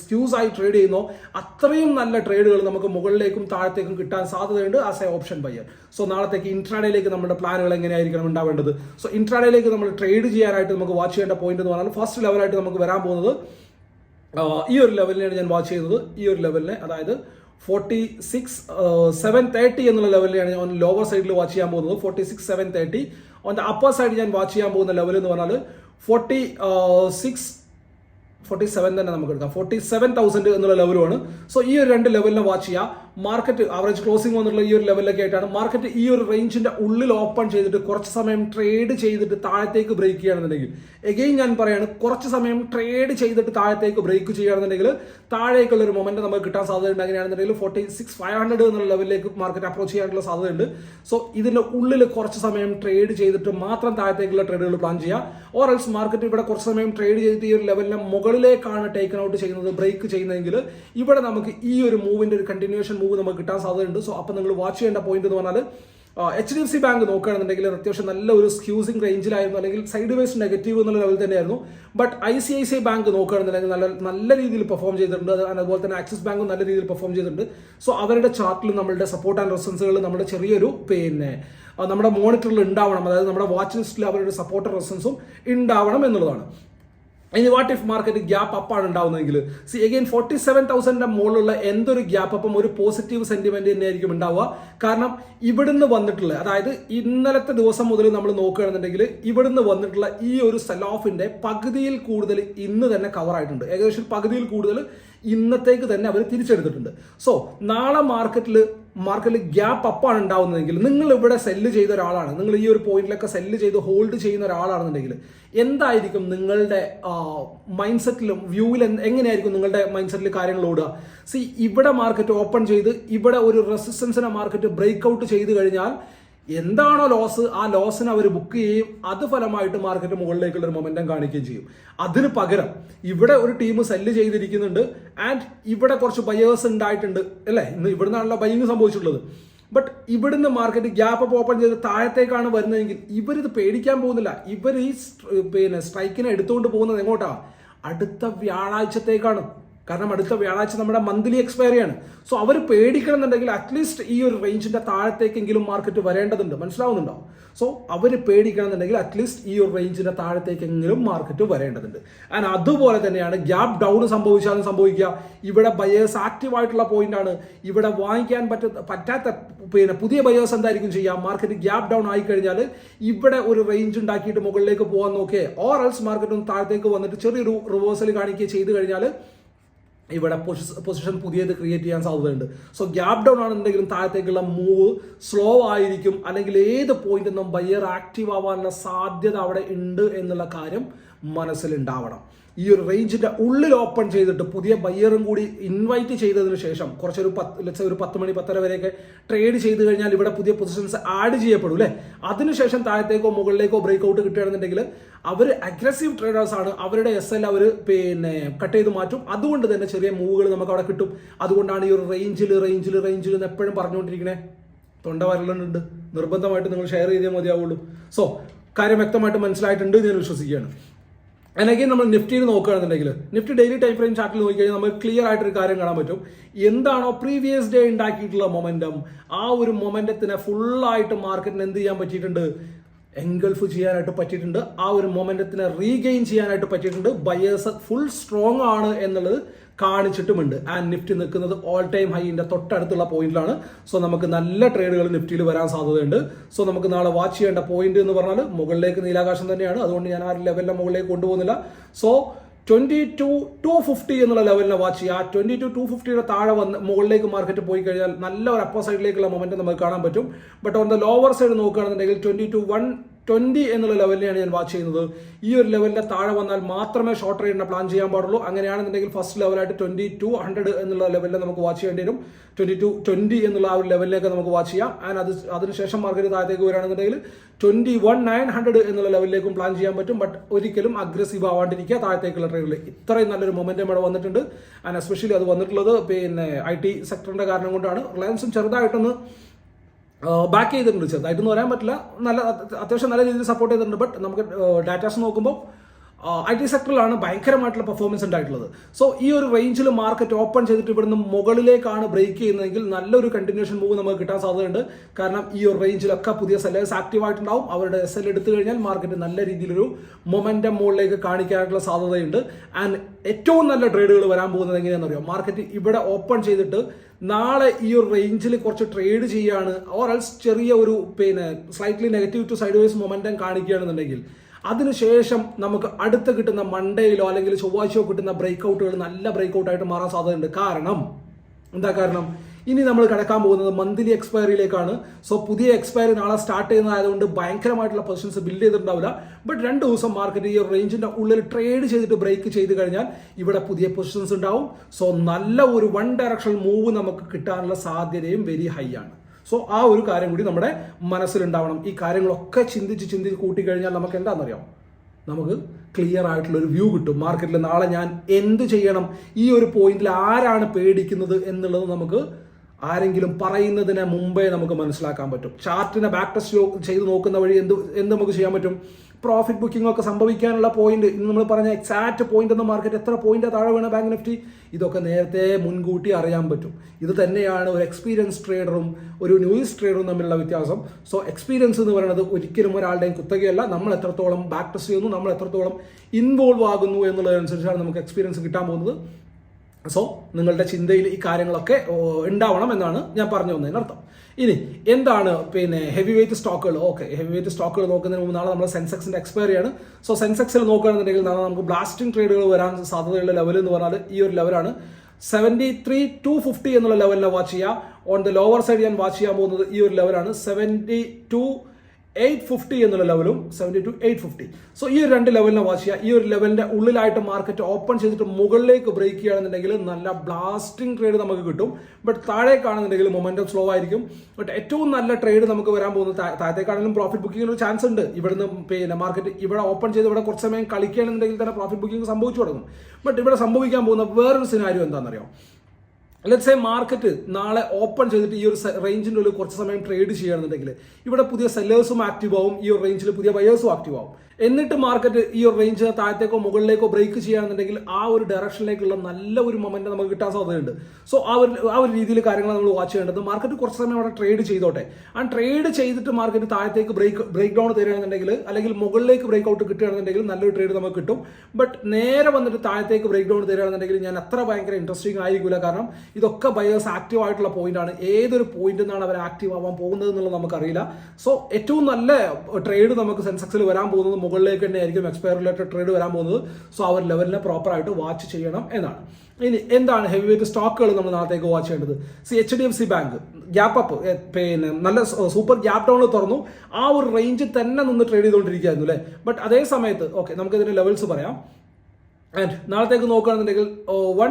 സ്ക്യൂസ് ആയി ട്രേഡ് ചെയ്യുന്നോ അത്രയും നല്ല ട്രേഡുകൾ നമുക്ക് മുകളിലേക്കും താഴത്തേക്കും കിട്ടാൻ സാധ്യതയുണ്ട് as a option buyer so നാളത്തേക്ക് ഇൻട്രാഡേയിലേക്ക് നമ്മുടെ പ്ലാനുകൾ എങ്ങനെയായിരിക്കണം ഉണ്ടാവേണ്ടത്? സോ ഇൻട്രാഡേയിലേക്ക് നമ്മൾ ട്രേഡ് ചെയ്യാനായിട്ട് നമുക്ക് വാച്ച് ചെയ്യേണ്ട പോയിന്റ് എന്ന് പറഞ്ഞാൽ ഫസ്റ്റ് ലെവലായിട്ട് നമുക്ക് വരാൻ പോകുന്നത് ഈ ഒരു ലെവലിനെയാണ് ഞാൻ വാച്ച് ചെയ്യുന്നത്. ഈ ഒരു ലെവലിനെ അതായത് ഫോർട്ടി സിക്സ് സെവൻ തേർട്ടി എന്നുള്ള ലെവലിലാണ് ഞാൻ ലോവർ സൈഡിൽ വാച്ച് ചെയ്യാൻ പോകുന്നത്. Forty six seven thirty on upper side ഞാൻ വാച്ച് ചെയ്യാൻ പോകുന്ന ലെവൽ എന്ന് പറഞ്ഞാൽ ഫോർട്ടി സിക്സ് ഫോർട്ടി സെവൻ തന്നെ നമുക്ക് എടുക്കാം. ഫോർട്ടി സെവൻ തൗസൻഡ് എന്നുള്ള ലെവലുമാണ് സോ ഈ ഒരു രണ്ട് ലെവലിനെ വാച്ച് ചെയ്യാം. മാർക്കറ്റ് ആവറേജ് ക്ലോസിംഗ് വന്നുള്ള ഈ ഒരു ലെവലിലൊക്കെ ആയിട്ടാണ്. മാർക്കറ്റ് ഈ ഒരു റേഞ്ചിന്റെ ഉള്ളിൽ ഓപ്പൺ ചെയ്തിട്ട് കുറച്ച് സമയം ട്രേഡ് ചെയ്തിട്ട് താഴത്തേക്ക് ബ്രേക്ക് ചെയ്യുകയാണെന്നുണ്ടെങ്കിൽ എഗെയിൻ ഞാൻ പറയാണ് കുറച്ച് സമയം ട്രേഡ് ചെയ്തിട്ട് താഴത്തേക്ക് ബ്രേക്ക് ചെയ്യുകയാണെന്നുണ്ടെങ്കിൽ താഴേക്കുള്ള ഒരു മൊമെന്റ് നമുക്ക് കിട്ടാൻ സാധ്യതയുണ്ട്. അങ്ങനെയാണെന്നുണ്ടെങ്കിൽ ഫോർട്ടി സിക്സ് ഫൈവ് ഹൺഡ്രഡ് എന്നുള്ള ലെവലിലേക്ക് മാർക്കറ്റ് അപ്രോച്ച് ചെയ്യാനുള്ള സാധ്യതയുണ്ട്. സോ ഇതിന്റെ ഉള്ളിൽ കുറച്ച് സമയം ട്രേഡ് ചെയ്തിട്ട് മാത്രം താഴത്തേക്കുള്ള ട്രേഡുകൾ പ്ലാൻ ചെയ്യുക. ഓർ എൽസ് മാർക്കറ്റ് ഇവിടെ കുറച്ച് സമയം ട്രേഡ് ചെയ്തിട്ട് ഈ ഒരു ലെവലിനെ മുകളിലേക്കാണ് ടേക്കൺ ഔട്ട് ചെയ്യുന്നത് ബ്രേക്ക് ചെയ്യുന്നതെങ്കിൽ ഇവിടെ നമുക്ക് ഈ ഒരു മൂവിന്റെ ഒരു കണ്ടിന്യൂഷൻ മൂവ് നമുക്ക് കിട്ടാൻ സാധ്യതയുണ്ട്. സോ അപ്പം നിങ്ങൾ വാച്ച് ചെയ്യേണ്ട പോയിന്റ് എന്ന് പറഞ്ഞാൽ H D F C bank നോക്കുകയാണെന്നുണ്ടെങ്കിൽ അത്യാവശ്യം നല്ല ഒരു സ്ക്യൂസിംഗ് റേഞ്ചിലായിരുന്നു അല്ലെങ്കിൽ സൈഡ് വൈസ് നെഗറ്റീവ് എന്നുള്ള ലെവൽ തന്നെയായിരുന്നു. But I C I C bank നോക്കുകയാണെന്നുണ്ടെങ്കിൽ നല്ല നല്ല രീതിയിൽ പെർഫോം ചെയ്തിട്ടുണ്ട്. അത് അതുപോലെ തന്നെ ആക്സിസ് ബാങ്കും നല്ല രീതിയിൽ പെർഫോം ചെയ്തിട്ടുണ്ട്. സോ അവരുടെ ചാർട്ടിൽ നമ്മുടെ സപ്പോർട്ട് ആൻഡ് റെസൻസുകൾ നമ്മുടെ ചെറിയൊരു പിന്നെ നമ്മുടെ മോണിറ്ററിൽ ഉണ്ടാവണം. അതായത് നമ്മുടെ വാച്ച് ലിസ്റ്റിൽ അവരുടെ സപ്പോർട്ട് റെസൻസും ഉണ്ടാവണം എന്നുള്ളതാണ്. ഇനി വാട്ട് ഇഫ് മാർക്കറ്റ് ഗ്യാപ്പ് അപ്പാണ് ഉണ്ടാവുന്നതെങ്കിൽ? സി അഗെയിൻ ഫോർട്ടി സെവൻ തൗസൻഡിന്റെ മുകളിലുള്ള എന്തൊരു ഗ്യാപ്പ് അപ്പം ഒരു പോസിറ്റീവ് സെന്റിമെന്റ് തന്നെയായിരിക്കും ഉണ്ടാവുക. കാരണം ഇവിടുന്ന് വന്നിട്ടുള്ള അതായത് ഇന്നലത്തെ ദിവസം മുതൽ നമ്മൾ നോക്കുകയാണെന്നുണ്ടെങ്കിൽ ഇവിടുന്ന് വന്നിട്ടുള്ള ഈ ഒരു സെൽ ഓഫിന്റെ പകുതിയിൽ കൂടുതൽ ഇന്ന് തന്നെ കവർ ആയിട്ടുണ്ട്. ഏകദേശം പകുതിയിൽ കൂടുതൽ ഇന്നത്തേക്ക് തന്നെ അവർ തിരിച്ചെടുത്തിട്ടുണ്ട്. സോ നാളെ മാർക്കറ്റിൽ മാർക്കറ്റിൽ ഗ്യാപ്പ് അപ്പാണ് ഉണ്ടാവുന്നതെങ്കിൽ നിങ്ങൾ ഇവിടെ സെല്ല് ചെയ്ത ഒരാളാണ്. നിങ്ങൾ ഈ ഒരു പോയിന്റിലൊക്കെ സെല്ല് ചെയ്ത് ഹോൾഡ് ചെയ്യുന്ന ഒരാളാണെന്നുണ്ടെങ്കിൽ എന്തായിരിക്കും നിങ്ങളുടെ മൈൻഡ് സെറ്റിലും വ്യൂവിൽ എങ്ങനെയായിരിക്കും നിങ്ങളുടെ മൈൻഡ് സെറ്റിൽ കാര്യങ്ങൾ ഓടുക? സി ഇവിടെ മാർക്കറ്റ് ഓപ്പൺ ചെയ്ത് ഇവിടെ ഒരു റെസിസ്റ്റൻസിനെ മാർക്കറ്റ് ബ്രേക്ക് ഔട്ട് ചെയ്ത് കഴിഞ്ഞാൽ എന്താണോ ലോസ് ആ ലോസിനെ അവർ ബുക്ക് ചെയ്യും. അത് ഫലമായിട്ട് മാർക്കറ്റ് മുകളിലേക്കുള്ള ഒരു മൊമെന്റം കാണിക്കുകയും ചെയ്യും. അതിന് പകരം ഇവിടെ ഒരു ടീം സെല്ല് ചെയ്തിരിക്കുന്നുണ്ട്. ആൻഡ് ഇവിടെ കുറച്ച് ബയേഴ്സ് ഉണ്ടായിട്ടുണ്ട്. അല്ലേ? ഇന്ന് ഇവിടെ നിന്നാണല്ലോ ബൈങ് സംഭവിച്ചിട്ടുള്ളത്. ബട്ട് ഇവിടുന്ന് മാർക്കറ്റ് ഗ്യാപ്പ് അപ്പ് ഓപ്പൺ ചെയ്ത് താഴത്തേക്കാണ് വരുന്നതെങ്കിൽ ഇവരിത് പേടിക്കാൻ പോകുന്നില്ല. ഇവർ ഈ പിന്നെ സ്ട്രൈക്കിനെ എടുത്തുകൊണ്ട് പോകുന്നത് എങ്ങോട്ടാ? അടുത്ത വ്യാഴാഴ്ചത്തേക്കാണ്. കാരണം അടുത്ത വ്യാഴാഴ്ച നമ്മുടെ മന്ത്ലി എക്സ്പയറി ആണ്. സോ അവർ പേടിക്കണമെന്നുണ്ടെങ്കിൽ അറ്റ്ലീസ്റ്റ് ഈ ഒരു റേഞ്ചിന്റെ താഴത്തേക്കെങ്കിലും മാർക്കറ്റ് വരേണ്ടതുണ്ട്. മനസ്സിലാവുന്നുണ്ടോ? സോ അവർ പേടിക്കണമെന്നുണ്ടെങ്കിൽ അറ്റ്ലീസ്റ്റ് ഈ ഒരു റേഞ്ചിന്റെ താഴത്തേക്കെങ്കിലും മാർക്കറ്റ് വരേണ്ടതുണ്ട്. ആൻഡ് അതുപോലെ തന്നെയാണ് ഗ്യാപ് ഡൗൺ സംഭവിച്ചാലും സംഭവിക്കുക. ഇവിടെ ബയേഴ്സ് പോയിന്റ് ആണ്. ഇവിടെ വാങ്ങിക്കാൻ പറ്റ പറ്റാത്ത പിന്നെ പുതിയ ബയേഴ്സ് എന്തായിരിക്കും ചെയ്യുക? മാർക്കറ്റ് ഗ്യാപ് ഡൗൺ ആയി കഴിഞ്ഞാൽ ഇവിടെ ഒരു റേഞ്ച് ഉണ്ടാക്കിയിട്ട് മുകളിലേക്ക് പോകാൻ നോക്കിയേ ഓർ എൽസ് മാർക്കറ്റ് ഒന്ന് താഴത്തേക്ക് വന്നിട്ട് ചെറിയൊരു റിവേഴ്സൽ കാണിക്കുകയും ചെയ്ത് കഴിഞ്ഞാൽ ഇവിടെ പൊസിഷൻ പുതിയത് ക്രിയേറ്റ് ചെയ്യാൻ സാധ്യതയുണ്ട്. സോ ഗ്യാപ് ഡൗൺ ആണെന്നുണ്ടെങ്കിലും താഴത്തേക്കുള്ള മൂവ് സ്ലോ ആയിരിക്കും അല്ലെങ്കിൽ ഏത് പോയിന്റ് നിന്നും ബയ്യർ ആക്റ്റീവ് ആവാനുള്ള സാധ്യത അവിടെ ഉണ്ട് എന്നുള്ള കാര്യം മനസ്സിലുണ്ടാവണം. ഈ ഒരു റേഞ്ചിന്റെ ഉള്ളിൽ ഓപ്പൺ ചെയ്തിട്ട് പുതിയ ബയ്യറും കൂടി ഇൻവൈറ്റ് ചെയ്തതിന് ശേഷം കുറച്ചൊരു പത്ത് ലക്ഷ ഒരു പത്ത് മണി പത്തര വരെയൊക്കെ ട്രേഡ് ചെയ്ത് കഴിഞ്ഞാൽ ഇവിടെ പുതിയ പൊസിഷൻസ് ആഡ് ചെയ്യപ്പെടും അല്ലേ? അതിനുശേഷം താഴത്തേക്കോ മുകളിലേക്കോ ബ്രേക്ക് ഔട്ട് കിട്ടുകയാണെന്നുണ്ടെങ്കിൽ അവർ അഗ്രസീവ് ട്രേഡേഴ്സ് ആണ്. അവരുടെ എസ് എൽ അവർ പിന്നെ കട്ട് ചെയ്ത് മാറ്റും. അതുകൊണ്ട് തന്നെ ചെറിയ മൂവുകൾ നമുക്ക് അവിടെ കിട്ടും. അതുകൊണ്ടാണ് ഈ ഒരു റേഞ്ചിൽ റേഞ്ചിൽ റേഞ്ചിൽ എന്ന് എപ്പോഴും പറഞ്ഞുകൊണ്ടിരിക്കണേ. തൊണ്ട വരലുണ്ട് നിർബന്ധമായിട്ട് നിങ്ങൾ ഷെയർ ചെയ്തേ മതിയാവുള്ളൂ. സോ കാര്യം വ്യക്തമായിട്ട് മനസ്സിലായിട്ടുണ്ട് ഞാൻ വിശ്വസിക്കുകയാണ്. അല്ലെങ്കിൽ നമ്മൾ നിഫ്റ്റിയിൽ നോക്കുകയാണെന്നുണ്ടെങ്കിൽ നിഫ്റ്റി ഡെയിലി ടൈം ഫ്രെയിം ചാർട്ടിൽ നോക്കിക്കഴിഞ്ഞാൽ നമുക്ക് ക്ലിയർ ആയിട്ടൊരു കാര്യം കാണാൻ പറ്റും. എന്താണോ പ്രീവിയസ് ഡേ ഉണ്ടാക്കിയിട്ടുള്ള മൊമെന്റം ആ ഒരു മൊമെന്റത്തിനെ ഫുള്ളായിട്ട് മാർക്കറ്റിന് എന്ത് ചെയ്യാൻ പറ്റിയിട്ടുണ്ട്? എൻഗൾഫ് ചെയ്യാനായിട്ട് പറ്റിയിട്ടുണ്ട്. ആ ഒരു മൊമെന്റത്തിനെ റീഗെയിൻ ചെയ്യാനായിട്ട് പറ്റിയിട്ടുണ്ട്. ബയേഴ്സ് ഫുൾ സ്ട്രോങ് ആണ് എന്നുള്ളത് കാണിച്ചിട്ടുമുണ്ട്. ആൻഡ് നിഫ്റ്റി നിൽക്കുന്നത് ഓൾ ടൈം ഹൈന്റെ തൊട്ടടുത്തുള്ള പോയിന്റിലാണ് സോ നമുക്ക് നല്ല ട്രേഡുകൾ നിഫ്റ്റിയിൽ വരാൻ സാധ്യതയുണ്ട്. സോ നമുക്ക് നാളെ വാച്ച് ചെയ്യേണ്ട പോയിന്റ് എന്ന് പറഞ്ഞാൽ മുകളിലേക്ക് നീലാകാശം തന്നെയാണ്. അതുകൊണ്ട് ഞാൻ ആ ലെവലിന്റെ മുകളിലേക്ക് കൊണ്ടുപോകുന്നില്ല. So twenty two two fifty എന്നുള്ള ലെവലിനെ വാച്ച് ചെയ്യുക. ആ ട്വന്റി ടു ടു ഫിഫ്റ്റിയുടെ താഴെ വന്ന് മുകളിലേക്ക് മാർക്കറ്റ് പോയി കഴിഞ്ഞാൽ നല്ല ഒരു അപ്പർ സൈഡിലേക്കുള്ള മൊമെന്റ് നമുക്ക് കാണാൻ പറ്റും. But on the lower side നോക്കുകയാണെന്നുണ്ടെങ്കിൽ ട്വന്റി ടു വൺ ട്വന്റി എന്നുള്ള ലെവലിനെയാണ് ഞാൻ വാച്ച് ചെയ്യുന്നത്. ഈ ഒരു ലെവലിന്റെ താഴെ വന്നാൽ മാത്രമേ ഷോർട്ട് റേഡിനെ പ്ലാൻ ചെയ്യാൻ പാടുള്ളൂ. അങ്ങനെയാണെന്നുണ്ടെങ്കിൽ ഫസ്റ്റ് ലെവലായിട്ട് ട്വന്റി ടു ഹൺഡ്രഡ് എന്നുള്ള ലെവലിൽ നമുക്ക് വാച്ച് ചെയ്യേണ്ടി വരും. ട്വന്റി ടു ട്വന്റി എന്നുള്ള ആ ഒരു ലെവലിലേക്ക് നമുക്ക് വാച്ച് ചെയ്യാം. ആൻഡ് അത് അതിനുശേഷം മാർക്കറ്റ് താഴത്തേക്ക് വരികയാണെന്നുണ്ടെങ്കിൽ ട്വന്റി വൺ നയൻ ഹൺഡ്രഡ് എന്നുള്ള ലെവലിലേക്കും പ്ലാൻ ചെയ്യാൻ പറ്റും. ബട്ട് ഒരിക്കലും അഗ്രസീവ് ആവാണ്ടിരിക്കുക താഴത്തേക്കുള്ള ട്രേഡിൽ ഇത്രയും നല്ലൊരു മൊമെന്റം ഇവിടെ വന്നിട്ടുണ്ട്. ആൻഡ് എസ്പെഷ്യലി അത് വന്നിട്ടുള്ളത് പിന്നെ ഐ ടി സെക്ടറിന്റെ കാരണം കൊണ്ടാണ്. റിലയൻസും ചെറുതായിട്ടൊന്ന് ബാക്ക് ചെയ്തിട്ടുണ്ട് ചെറുതായിട്ടൊന്നും പറയാൻ പറ്റില്ല. നല്ല അത്യാവശ്യം നല്ല രീതിയിൽ സപ്പോർട്ട് ചെയ്തിട്ടുണ്ട് ബട്ട് നമുക്ക് ഡാറ്റാസ് നോക്കുമ്പോൾ ഐ ടി സെക്ടറിലാണ് ഭയങ്കരമായിട്ടുള്ള പെർഫോമൻസ് ഉണ്ടായിട്ടുള്ളത്. സോ ഈ ഒരു റേഞ്ചിൽ മാർക്കറ്റ് ഓപ്പൺ ചെയ്തിട്ട് ഇവിടുന്ന് മുകളിലേക്കാണ് ബ്രേക്ക് ചെയ്യുന്നതെങ്കിൽ നല്ലൊരു കണ്ടിന്യൂഷൻ മൂവ് നമുക്ക് കിട്ടാൻ സാധ്യതയുണ്ട്. കാരണം ഈ ഒരു റേഞ്ചിലൊക്കെ പുതിയ സെല്ലേഴ്സ് ആക്റ്റീവ് ആയിട്ടുണ്ടാവും. അവരുടെ എസ് എൽ എടുത്തു കഴിഞ്ഞാൽ മാർക്കറ്റ് നല്ല രീതിയിലൊരു മൊമെന്റം മുകളിലേക്ക് കാണിക്കാനായിട്ടുള്ള സാധ്യതയുണ്ട്. ആൻഡ് ഏറ്റവും നല്ല ട്രേഡുകൾ വരാൻ പോകുന്നത് എങ്ങനെയാണെന്ന് അറിയാം മാർക്കറ്റ് ഇവിടെ ഓപ്പൺ ചെയ്തിട്ട് നാളെ ഈ ഒരു റേഞ്ചിൽ കുറച്ച് ട്രേഡ് ചെയ്യാണ്. ഓർ എൽസ് ചെറിയ ഒരു പിന്നെ slightly negative to side wise momentum കാണിക്കുകയാണെന്നുണ്ടെങ്കിൽ അതിനുശേഷം നമുക്ക് അടുത്ത് കിട്ടുന്ന മൺഡേയിലോ അല്ലെങ്കിൽ ചൊവ്വാഴ്ചയോ കിട്ടുന്ന ബ്രേക്ക്ഔട്ടുകൾ നല്ല ബ്രേക്ക് ഔട്ട് ആയിട്ട് മാറാൻ സാധ്യതയുണ്ട്. കാരണം എന്താ കാരണം? ഇനി നമ്മൾ കിടക്കാൻ പോകുന്നത് മന്ത്ലി എക്സ്പയറിയിലേക്കാണ് സോ പുതിയ എക്സ്പയറി നാളെ സ്റ്റാർട്ട് ചെയ്യുന്നതായതുകൊണ്ട് ഭയങ്കരമായിട്ടുള്ള പൊസിഷൻസ് ബിൽഡ് ചെയ്തിട്ടുണ്ടാവില്ല. ബട്ട് രണ്ട് ദിവസം മാർക്കറ്റ് ഈ റേഞ്ചിന്റെ ഉള്ളിൽ ട്രേഡ് ചെയ്തിട്ട് ബ്രേക്ക് ചെയ്ത് കഴിഞ്ഞാൽ ഇവിടെ പുതിയ പൊസിഷൻസ് ഉണ്ടാവും. സോ നല്ല ഒരു വൺ ഡയറക്ഷൻ മൂവ് നമുക്ക് കിട്ടാനുള്ള സാധ്യതയും വെരി ഹൈ ആണ്. സോ ആ ഒരു കാര്യം കൂടി നമ്മുടെ മനസ്സിലുണ്ടാവണം. ഈ കാര്യങ്ങളൊക്കെ ചിന്തിച്ച് ചിന്തിച്ച് കൂട്ടിക്കഴിഞ്ഞാൽ നമുക്ക് എന്താണെന്നറിയാം? നമുക്ക് ക്ലിയർ ആയിട്ടുള്ള ഒരു വ്യൂ കിട്ടും. മാർക്കറ്റിൽ നാളെ ഞാൻ എന്ത് ചെയ്യണം? ഈ ഒരു പോയിന്റിൽ ആരാണ് പേടിക്കുന്നത് എന്നുള്ളത് നമുക്ക് ആരെങ്കിലും പറയുന്നതിന് മുമ്പേ നമുക്ക് മനസ്സിലാക്കാൻ പറ്റും. ചാർട്ടിനെ ബാക്ക് ടെസ്റ്റ് ചെയ്ത് നോക്കുന്ന വഴി എന്ത് എന്ത് നമുക്ക് ചെയ്യാൻ പറ്റും? പ്രോഫിറ്റ് ബുക്കിംഗ് ഒക്കെ സംഭവിക്കാനുള്ള പോയിന്റ് ഇന്ന് നമ്മൾ പറഞ്ഞ എക്സാക്ട് പോയിന്റ് എന്ന മാർക്കറ്റ് എത്ര പോയിന്റ് താഴെ വീണ ബാങ്ക് നിഫ്റ്റി ഇതൊക്കെ നേരത്തെ മുൻകൂട്ടി അറിയാൻ പറ്റും. ഇത് തന്നെയാണ് ഒരു എക്സ്പീരിയൻസ് ട്രേഡറും ഒരു ന്യൂസ് ട്രേഡറും തമ്മിലുള്ള വ്യത്യാസം. സോ എക്സ്പീരിയൻസ് എന്ന് പറയുന്നത് ഒരിക്കലും ഒരാളുടെയും കുത്തകയല്ല. നമ്മൾ എത്രത്തോളം ബാക്ക് ടെസ്റ്റ് ചെയ്യുന്നു നമ്മൾ എത്രത്തോളം ഇൻവോൾവ് ആകുന്നു എന്നുള്ളതനുസരിച്ചാണ് നമുക്ക് എക്സ്പീരിയൻസ് കിട്ടാൻ പോകുന്നത്. സോ നിങ്ങളുടെ ചിന്തയിൽ ഈ കാര്യങ്ങളൊക്കെ ഉണ്ടാവണം എന്നാണ് ഞാൻ പറഞ്ഞു തന്നതിനർത്ഥം ഇനി എന്താണ് പിന്നെ ഹെവി വെയിറ്റ് സ്റ്റോക്കുകൾ ഓക്കെ ഹെവി വെയിറ്റ് സ്റ്റോക്കുകൾ നോക്കുന്നതിന് മുമ്പ് നാളെ നമ്മൾ സെൻസെക്സിന്റെ എക്സ്പയറി ആണ്. സോ സെൻസെക്സിൽ നോക്കുകയാണെന്നുണ്ടെങ്കിൽ നാളെ നമുക്ക് ബ്ലാസ്റ്റിംഗ് ട്രേഡുകൾ വരാൻ സാധ്യതയുള്ള ലെവൽ എന്ന് പറഞ്ഞാൽ ഈ ഒരു ലെവലാണ് സെവന്റി ത്രീ ടു ഫിഫ്റ്റി എന്നുള്ള ലെവലിനെ വാച്ച് ചെയ്യുക. ഓൺ ദ ലോവർ സൈഡ് ഞാൻ വാച്ച് ചെയ്യാൻ പോകുന്നത് ഈ ഒരു ലെവലാണ് സെവന്റി ടു എയ്റ്റ് ഫിഫ്റ്റി എന്നുള്ള ലെവലും seventy two eight fifty. So ഈ ഒരു രണ്ട് ലെവലിനെ വാച്ച് ചെയ്യുക. ഈ ഒരു ലെവലിന്റെ ഉള്ളിലായിട്ട് മാർക്കറ്റ് ഓപ്പൺ ചെയ്തിട്ട് മുകളിലേക്ക് ബ്രേക്ക് ചെയ്യുകയാണെന്നുണ്ടെങ്കിൽ നല്ല ബ്ലാസ്റ്റിംഗ് ട്രേഡ് നമുക്ക് കിട്ടും. ബട്ട് താഴേക്കാണെന്നുണ്ടെങ്കിൽ മൊമെന്റം സ്ലോ ആയിരിക്കും. ബട്ട് ഏറ്റവും നല്ല ട്രേഡ് നമുക്ക് വരാൻ പോകുന്നത് താഴത്തേക്കാണെങ്കിലും പ്രോഫിറ്റ് ബുക്കിംഗ് ഒരു ചാൻസ് ഉണ്ട്. ഇവിടുന്ന് പിന്നെ മാർക്കറ്റ് ഇവിടെ ഓപ്പൺ ചെയ്ത് ഇവിടെ കുറച്ച് സമയം കളിക്കുകയാണെന്നുണ്ടെങ്കിൽ തന്നെ പ്രോഫിറ്റ് ബുക്കിംഗ് സംഭവിച്ചു തുടങ്ങും. ബട്ട് ഇവിടെ സംഭവിക്കാൻ പോകുന്ന വേറൊരു സിനാരിയോ എന്താണെന്നറിയോ? ലെറ്റ്സ് മാർക്കറ്റ് നാളെ ഓപ്പൺ ചെയ്തിട്ട് ഈ ഒരു റേഞ്ചിന്റെ ഉള്ളിൽ കുറച്ച് സമയം ട്രേഡ് ചെയ്യുകയാണെന്നുണ്ടെങ്കിൽ ഇവിടെ പുതിയ സെല്ലേഴ്സും ആക്റ്റീവ് ആവും ഈ ഒരു റേഞ്ചിൽ പുതിയ ബയേഴ്സും ആക്റ്റീവ് ആവും. എന്നിട്ട് മാർക്കറ്റ് ഈ ഒരു റേഞ്ച് താഴത്തേക്കോ മുകളിലേക്കോ ബ്രേക്ക് ചെയ്യുകയാണെന്നുണ്ടെങ്കിൽ ആ ഒരു ഡയറക്ഷനിലേക്കുള്ള നല്ല ഒരു മൊമെന്റ് നമുക്ക് കിട്ടാൻ സാധ്യതയുണ്ട്. സോ ആ ഒരു ആ ഒരു രീതിയിൽ കാര്യങ്ങൾ നമ്മൾ വാച്ച് ചെയ്യേണ്ടത്. മാർക്കറ്റ് കുറച്ച് സമയം അവിടെ ട്രേഡ് ചെയ്തോട്ടെ. ആ ട്രേഡ് ചെയ്തിട്ട് മാർക്കറ്റ് താഴത്തേക്ക് ബ്രേക്ക് ബ്രേക്ക് ഡൗൺ തരികയാണെന്നുണ്ടെങ്കിൽ അല്ലെങ്കിൽ മുകളിലേക്ക് ബ്രേക്ക് ഔട്ട് കിട്ടുകയാണെന്നുണ്ടെങ്കിൽ നല്ലൊരു ട്രേഡ് നമുക്ക് കിട്ടും. ബട്ട് നേരെ വന്നിട്ട് താഴത്തേക്ക് ബ്രേക്ക് ഡൗൺ തരികയാണെന്നുണ്ടെങ്കിൽ ഞാൻ അത്ര ഭയങ്കര ഇൻട്രസ്റ്റിംഗ് ആയിരിക്കില്ല കാരണം ഇതൊക്കെ ബയേഴ്സ് ആക്റ്റീവ് ആയിട്ടുള്ള പോയിന്റ് ആണ്. ഏതൊരു പോയിന്റിൽ നിന്നാണ് അവർ ആക്റ്റീവ് ആവാൻ പോകുന്നത് എന്നുള്ളത് നമുക്കറിയില്ല. സോ ഏറ്റവും നല്ല ട്രേഡ് നമുക്ക് സെൻസെക്സിൽ വരാൻ പോകുന്നത് മുകളിലേക്ക് തന്നെ ആയിരിക്കും എക്സ്പയർ റിലേറ്റഡ് ട്രേഡ് വരാൻ പോകുന്നത്. സോ ആ ഒരു പ്രോപ്പർ ആയിട്ട് വാച്ച് ചെയ്യണം എന്നാണ്. ഇനി എന്താണ് ഹെവി വെയിറ്റ് സ്റ്റോക്കുകൾ നമ്മൾ നാളത്തേക്ക് വാച്ച് ചെയ്യേണ്ടത്? See H D F C bank gap up പിന്നെ നല്ല സൂപ്പർ ഗ്യാപ്പ് ഡൗൺ തുറന്നു. ആ ഒരു റേഞ്ചിൽ തന്നെ നിന്ന് ട്രേഡ് ചെയ്തുകൊണ്ടിരിക്കുകയായിരുന്നു അല്ലേ? ബട്ട് അതേ സമയത്ത് ഓക്കെ നമുക്ക് ഇതിന്റെ ലെവൽസ് പറയാം. ആൻഡ് നാളത്തേക്ക് നോക്കുകയാണെന്നുണ്ടെങ്കിൽ one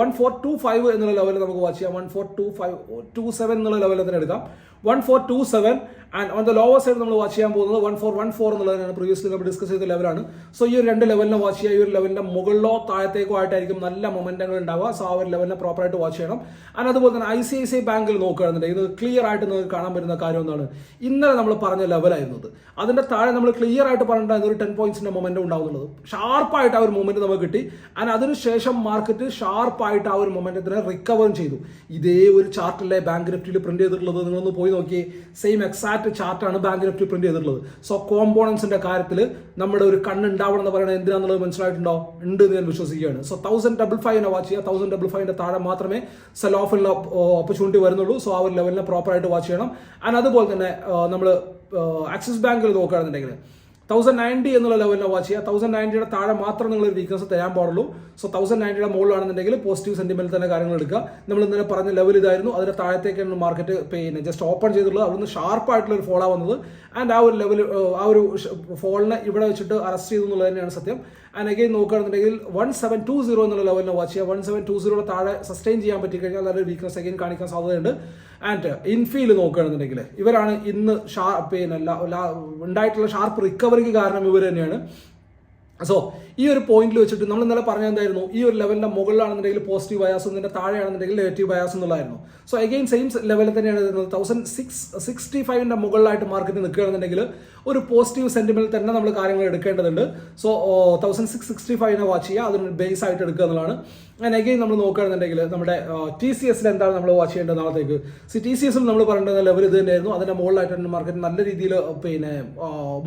one four two five എന്നുള്ള ലെവലിൽ നമുക്ക് വാച്ച് ചെയ്യാം. One four two five two seven എന്നുള്ള ലെവലിൽ തന്നെ എടുക്കാം. One four two seven and on the lower side നമ്മൾ വാച്ച് ചെയ്യാൻ പോകുന്നത് വൺ ഫോർ വൺ ഫോർ എന്നുള്ളതാണ് പ്രീവിയസ്ലി നമ്മൾ ഡിസ്കസ് ചെയ്ത ലെവലാണ് സോ ഈ ഒരു രണ്ട് ലെവലിനെ വാച്ച് ചെയ്യുക ഈ ഒരു ലെവലിന്റെ മുകളിലോ താഴത്തേക്കോ ആയിട്ടായിരിക്കും നല്ല മൊമെന്റങ്ങൾ ഉണ്ടാവുക. സോ ആ ഒരു ലെവലിനെ പ്രോപ്പറായിട്ട് വാച്ച് ചെയ്യണം. ആൻഡ് അതുപോലെ തന്നെ ഐ സി ഐ സി ബാങ്കിൽ നോക്കുകയാണെന്നുണ്ടെങ്കിൽ ഇത് ക്ലിയർ ആയിട്ട് നിങ്ങൾക്ക് കാണാൻ പറ്റുന്ന കാര്യം എന്താണ്? ഇന്നലെ നമ്മൾ പറഞ്ഞ ലെവലായിരുന്നത് അതിന്റെ താഴെ നമ്മൾ ക്ലിയർ ആയിട്ട് പറഞ്ഞിട്ടുണ്ടായിരുന്ന ഒരു ടെൻ പോയിന്റ്സിന്റെ മൊമെന്റ് ഉണ്ടാവുന്നുള്ളത്. ഷാർപ്പായിട്ട് ആ ഒരു മൊമെന്റ് നമുക്ക് കിട്ടി. ആൻഡ് അതിനുശേഷം മാർക്കറ്റ് ഷാർപ്പായിട്ട് ആ ഒരു മൊമെന്റത്തിനെ റിക്കവറും ചെയ്തു. ഇതേ ഒരു ചാർട്ടിലെ ബാങ്ക് നിഫ്റ്റിയിൽ പ്രിന്റ് ചെയ്തിട്ടുള്ളത് നിങ്ങളൊന്ന് പോയി നോക്കിയേ സെയിം എക്സാക്ട് ചാർട്ടാണ് ബാങ്ക് നിഫ്റ്റി പ്രിന്റ് ചെയ്തിട്ടുള്ളത്. സോ കോമ്പോണൻസിന്റെ കാര്യത്തിൽ നമ്മുടെ ഒരു കണ്ണ് ഉണ്ടാവണം എന്ന് പറയുന്നത് എന്തിനാന്നുള്ളത് മനസ്സിലായിട്ടുണ്ടോ? ഉണ്ട് എന്ന് ഞാൻ വിശ്വസിക്കുകയാണ്. സോ തൗസൻഡ് ഡബിൾ ഫൈവിനെ വാച്ച് ചെയ്യുക. തൗസൻഡ് ഡബിൾ ഫൈവിന്റെ താഴെ മാത്രമേ സെൽ ഓഫിലുള്ള ഓപ്പർച്യൂണിറ്റി വരുന്നുള്ളൂ. സോ ആ ഒരു ലെവലിനെ പ്രോപ്പറായിട്ട് വാച്ച് ചെയ്യണം. ആൻഡ് അതുപോലെ തന്നെ നമ്മൾ ആക്സിസ് ബാങ്കിൽ നോക്കുകയാണെന്നുണ്ടെങ്കിൽ തൗസൻഡ് നയന്റി എന്നുള്ള ലെവലിനെ വാച്ച് ചെയ്യുക. തൗസൻഡ് നയന്റിയുടെ താഴെ മാത്രം നിങ്ങൾ ഒരു വീക്ക്നസ് തരാൻ പാടുള്ളൂ. സോ തൗസൻഡ് നയന്റിയുടെ മുകളിലാണെന്നുണ്ടെങ്കിൽ പോസിറ്റീവ് സെന്റിമെന്റ് തന്നെ കാര്യങ്ങൾ എടുക്കുക. നമ്മൾ ഇന്നലെ പറഞ്ഞ ലെവൽ ഇതായിരുന്നു. അതിന്റെ താഴത്തേക്കാണ് മാർക്കറ്റ് പിന്നെ ജസ്റ്റ് ഓപ്പൺ ചെയ്തിട്ടുള്ളത്. അവിടുന്ന് ഷാർപ്പായിട്ടുള്ള ഒരു ഫോളോ വന്നത്. ആൻഡ് ആ ഒരു ലെവൽ ആ ഒരു ഫോളിനെ ഇവിടെ വെച്ചിട്ട് അറസ്റ്റ് ചെയ്തു എന്നുള്ളത് തന്നെയാണ് സത്യം. ആൻഡ് അഗൈൻ നോക്കുകയാണെന്നുണ്ടെങ്കിൽ വൺ സെവൻ ടു സീറോ എന്നുള്ള ലെവലിനെ വാച്ച് ചെയ്യുക. വൺ സെവൻ ടു സീറോയുടെ താഴെ സസ്റ്റെയിൻ ചെയ്യാൻ പറ്റി കഴിഞ്ഞാൽ നല്ലൊരു വീക്ക്നസ് അഗൈൻ കാണിക്കാൻ സാധ്യതയുണ്ട്. ആൻഡ് ഇൻഫീൽ നോക്കുകയാണെന്നുണ്ടെങ്കിൽ ഇവരാണ് ഇന്ന് ഷാ പിന്നെ ഉണ്ടായിട്ടുള്ള ഷാർപ്പ് റിക്കവറിക്ക് കാരണം ഇവർ തന്നെയാണ്. സോ ഈ ഒരു പോയിന്റിൽ വെച്ചിട്ട് നമ്മൾ ഇന്നലെ പറഞ്ഞ എന്തായിരുന്നു? ഈ ഒരു ലെവലിന്റെ മുകളിലാണെന്നുണ്ടെങ്കിൽ പോസിറ്റീവ് ബയാസ് ഇതിന്റെ താഴെയാണെന്നുണ്ടെങ്കിൽ നെഗറ്റീവ് ബയാസ് എന്നുള്ളതായിരുന്നു. സോ അഗെയിൻ സെയിം ലെവലിൽ തന്നെയാണ് വരുന്നത്. തൗസൻഡ് സിക്സ് സിക്സ്റ്റി ഫൈവിന്റെ മുകളിലായിട്ട് മാർക്കറ്റ് നിൽക്കുകയാണെന്നുണ്ടെങ്കിൽ ഒരു പോസിറ്റീവ് സെന്റിമെന്റ് തന്നെ നമ്മൾ കാര്യങ്ങൾ എടുക്കേണ്ടതുണ്ട്. സോ തൗസൻഡ് സിക്സ് സിക്സ്റ്റി ഫൈവിനെ വാച്ച് ചെയ്യുക. അതിന് ബേസ് ആയിട്ട് എടുക്കുക എന്നുള്ളതാണ്. അഗെയിൻ നമ്മൾ നോക്കുകയാണെന്നുണ്ടെങ്കിൽ നമ്മുടെ ടി സി എസിൽ എന്താണ് നമ്മൾ വാച്ച് ചെയ്യേണ്ടത് നാളത്തേക്ക്? സി ടി സി എസിൽ നമ്മൾ പറയേണ്ട ലെവൽ ഇത് തന്നെയായിരുന്നു. അതിന്റെ മുകളിലായിട്ടാണ് മാർക്കറ്റ് നല്ല രീതിയിൽ പിന്നെ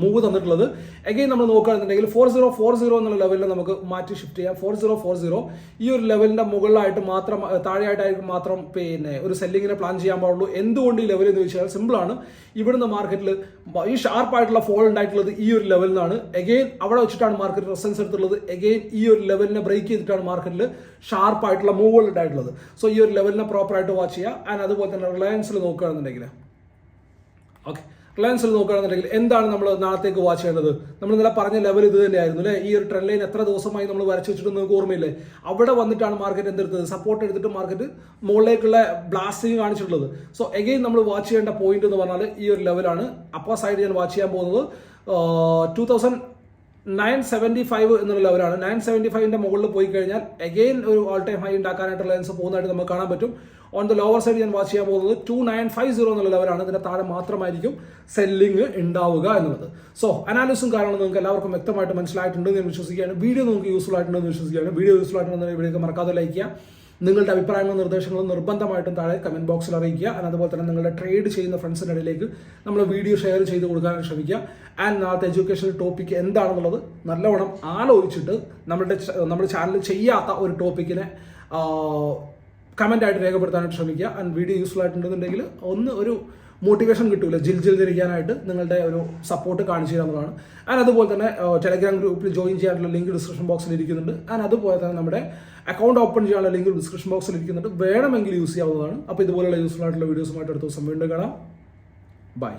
മൂവ് തന്നിട്ടുള്ളത്. അഗെയിൻ നമ്മൾ നോക്കുകയാണെന്നുണ്ടെങ്കിൽ ഫോർ സീറോ ഫോർ സീറോ എന്നുള്ള ലെവലിൽ നമുക്ക് മാറ്റി ഷിഫ്റ്റ് ചെയ്യാം. ഫോർ സീറോ ഫോർ സീറോ ഈ ഒരു ലെവലിന്റെ മുകളിലായിട്ട് മാത്രം താഴെയായിട്ടായിരിക്കും മാത്രം പിന്നെ ഒരു സെല്ലിങ്ങിനെ പ്ലാൻ ചെയ്യാൻ പാടുള്ളൂ. എന്തുകൊണ്ട് ഈ ലെവൽ എന്ന് ചോദിച്ചാൽ സിമ്പിളാണ് ഇവിടുന്ന് മാർക്കറ്റിൽ ഈ ഷാർപ്പായിട്ടുള്ള ഫോൾ ഉണ്ടായിട്ടുള്ളത് ഈ ഒരു ലെവലിൽ നിന്നാണ്. അഗെയിൻ അവിടെ വെച്ചിട്ടാണ് മാർക്കറ്റ് റെസൻസ് എടുത്തുള്ളത് അഗെയിൻ ഈ ഒരു ലെവലിനെ ബ്രേക്ക് ചെയ്തിട്ടാണ് മാർക്കറ്റിൽ ഷാർപ്പായിട്ടുള്ള മൂവുകൾ ഉണ്ടായിട്ടുള്ളത് സോ ഈ ഒരു ലെവലിനെ പ്രോപ്പറായിട്ട് വാച്ച് ചെയ്യുക. ആൻഡ് അതുപോലെ തന്നെ റിലയൻസിൽ നോക്കുകയാണെന്നുണ്ടെങ്കിൽ ഓക്കെ റിലയൻസിൽ നോക്കുകയാണെന്നുണ്ടെങ്കിൽ എന്താണ് നമ്മൾ നാളത്തേക്ക് വാച്ച് ചെയ്യേണ്ടത്? നമ്മൾ ഇന്നലെ പറഞ്ഞ ലെവൽ ഇത് തന്നെയായിരുന്നു അല്ലേ? ഈ ഒരു ട്രെൻഡ് ലൈൻ എത്ര ദിവസമായി നമ്മൾ വരച്ചു വെച്ചിട്ട് നിങ്ങൾക്ക് ഓർമ്മയില്ലേ? അവിടെ വന്നിട്ടാണ് മാർക്കറ്റ് എന്തെടുത്തത്? സപ്പോർട്ട് എടുത്തിട്ട് മാർക്കറ്റ് മുകളിലേക്കുള്ള ബ്ലാസ്റ്റിംഗ് കാണിച്ചിട്ടുള്ളത്. സോ എഗെയിൻ നമ്മൾ വാച്ച് ചെയ്യേണ്ട പോയിന്റ് എന്ന് പറഞ്ഞാൽ ഈ ഒരു ലെവലാണ് അപ്പോ സൈഡ് ഞാൻ വാച്ച് ചെയ്യാൻ പോകുന്നത് two thousand nine seventy five എന്നുള്ള ലെവലാണ് നയൻ സെവന്റി ഫൈവിന്റെ മുകളിൽ പോയി കഴിഞ്ഞാൽ അഗെയിൻ ഒരു ഓൾ ടൈം ഹൈ ഉണ്ടാക്കാനായിട്ടുള്ള ലെൻസ് പോകുന്നതായിട്ട് നമുക്ക് കാണാൻ പറ്റും. ഓൺ ദ ലോവർ സൈഡ് ഞാൻ വാച്ച് ചെയ്യാൻ പോകുന്നത് ടു നയൻ ഫൈവ് സീറോ എന്നുള്ള ലെവലാണ് ഇതിന്റെ താഴെ മാത്രമായിരിക്കും സെല്ലിംഗ് ഉണ്ടാവുക എന്നുള്ളത്. സോ അനാലിസും കാരണം നിങ്ങൾക്ക് എല്ലാവർക്കും വ്യക്തമായിട്ട് മനസ്സിലായിട്ടുണ്ട് എന്ന് ഞാൻ വിശ്വസിക്കുകയാണ്. വീഡിയോ നിങ്ങൾക്ക് യൂസ്ഫുൾ ആയിട്ടുണ്ടെന്ന് വിശ്വസിക്കുകയാണ്. വീഡിയോ യൂസ്ഫുൾ ആയിട്ടുണ്ടെന്ന് വീഡിയോ മറക്കാതെ ലൈക്ക് ചെയ്യുക. നിങ്ങളുടെ അഭിപ്രായങ്ങളും നിർദ്ദേശങ്ങളും നിർബന്ധമായിട്ടും താഴെ കമന്റ് ബോക്സിൽ അറിയിക്കുക. And അതുപോലെ തന്നെ നിങ്ങളുടെ ട്രേഡ് ചെയ്യുന്ന ഫ്രണ്ട്സിന്റെ ഇടയിലേക്ക് നമ്മൾ വീഡിയോ ഷെയർ ചെയ്ത് കൊടുക്കാൻ ശ്രമിക്കുക. ആൻഡ് നാളത്തെ എഡ്യൂക്കേഷണൽ ടോപ്പിക് എന്താണെന്നുള്ളത് നല്ലവണ്ണം ആലോചിച്ചിട്ട് നമ്മുടെ നമ്മുടെ ചാനൽ ചെയ്യാത്ത ഒരു ടോപ്പിക്കിനെ കമന്റായിട്ട് രേഖപ്പെടുത്താനായിട്ട് ശ്രമിക്കുക. ആൻഡ് വീഡിയോ യൂസ്ഫുൾ ആയിട്ടുണ്ടെന്നുണ്ടെങ്കിൽ ഒന്ന് ഒരു മോട്ടിവേഷൻ കിട്ടൂല. ജിൽ ജിൽ തിരിക്കാനായിട്ട് നിങ്ങളുടെ ഒരു സപ്പോർട്ട് കാണിച്ചു തരുന്നതാണ്. ആൻഡ് അതുപോലെ തന്നെ ടെലഗ്രാം ഗ്രൂപ്പിൽ ജോയിൻ ചെയ്യാനുള്ള ലിങ്ക് ഡിസ്ക്രിപ്ഷൻ ബോക്സിൽ ഇരിക്കുന്നുണ്ട്. ആൻഡ് അതുപോലെ തന്നെ നമ്മുടെ അക്കൗണ്ട് ഓപ്പൺ ചെയ്യാനുള്ള ലിങ്ക് ഡിസ്ക്രിപ്ഷൻ ബോക്സിൽ ഇരിക്കുന്നുണ്ട്. വേണമെങ്കിൽ യൂസ് ചെയ്യാവുന്നതാണ്. അപ്പോൾ ഇതുപോലെയുള്ള യൂസ്ഫുൾ ആയിട്ടുള്ള വീഡിയോസുമായിട്ട് അടുത്ത ദിവസം വീണ്ടും കാണാം. ബൈ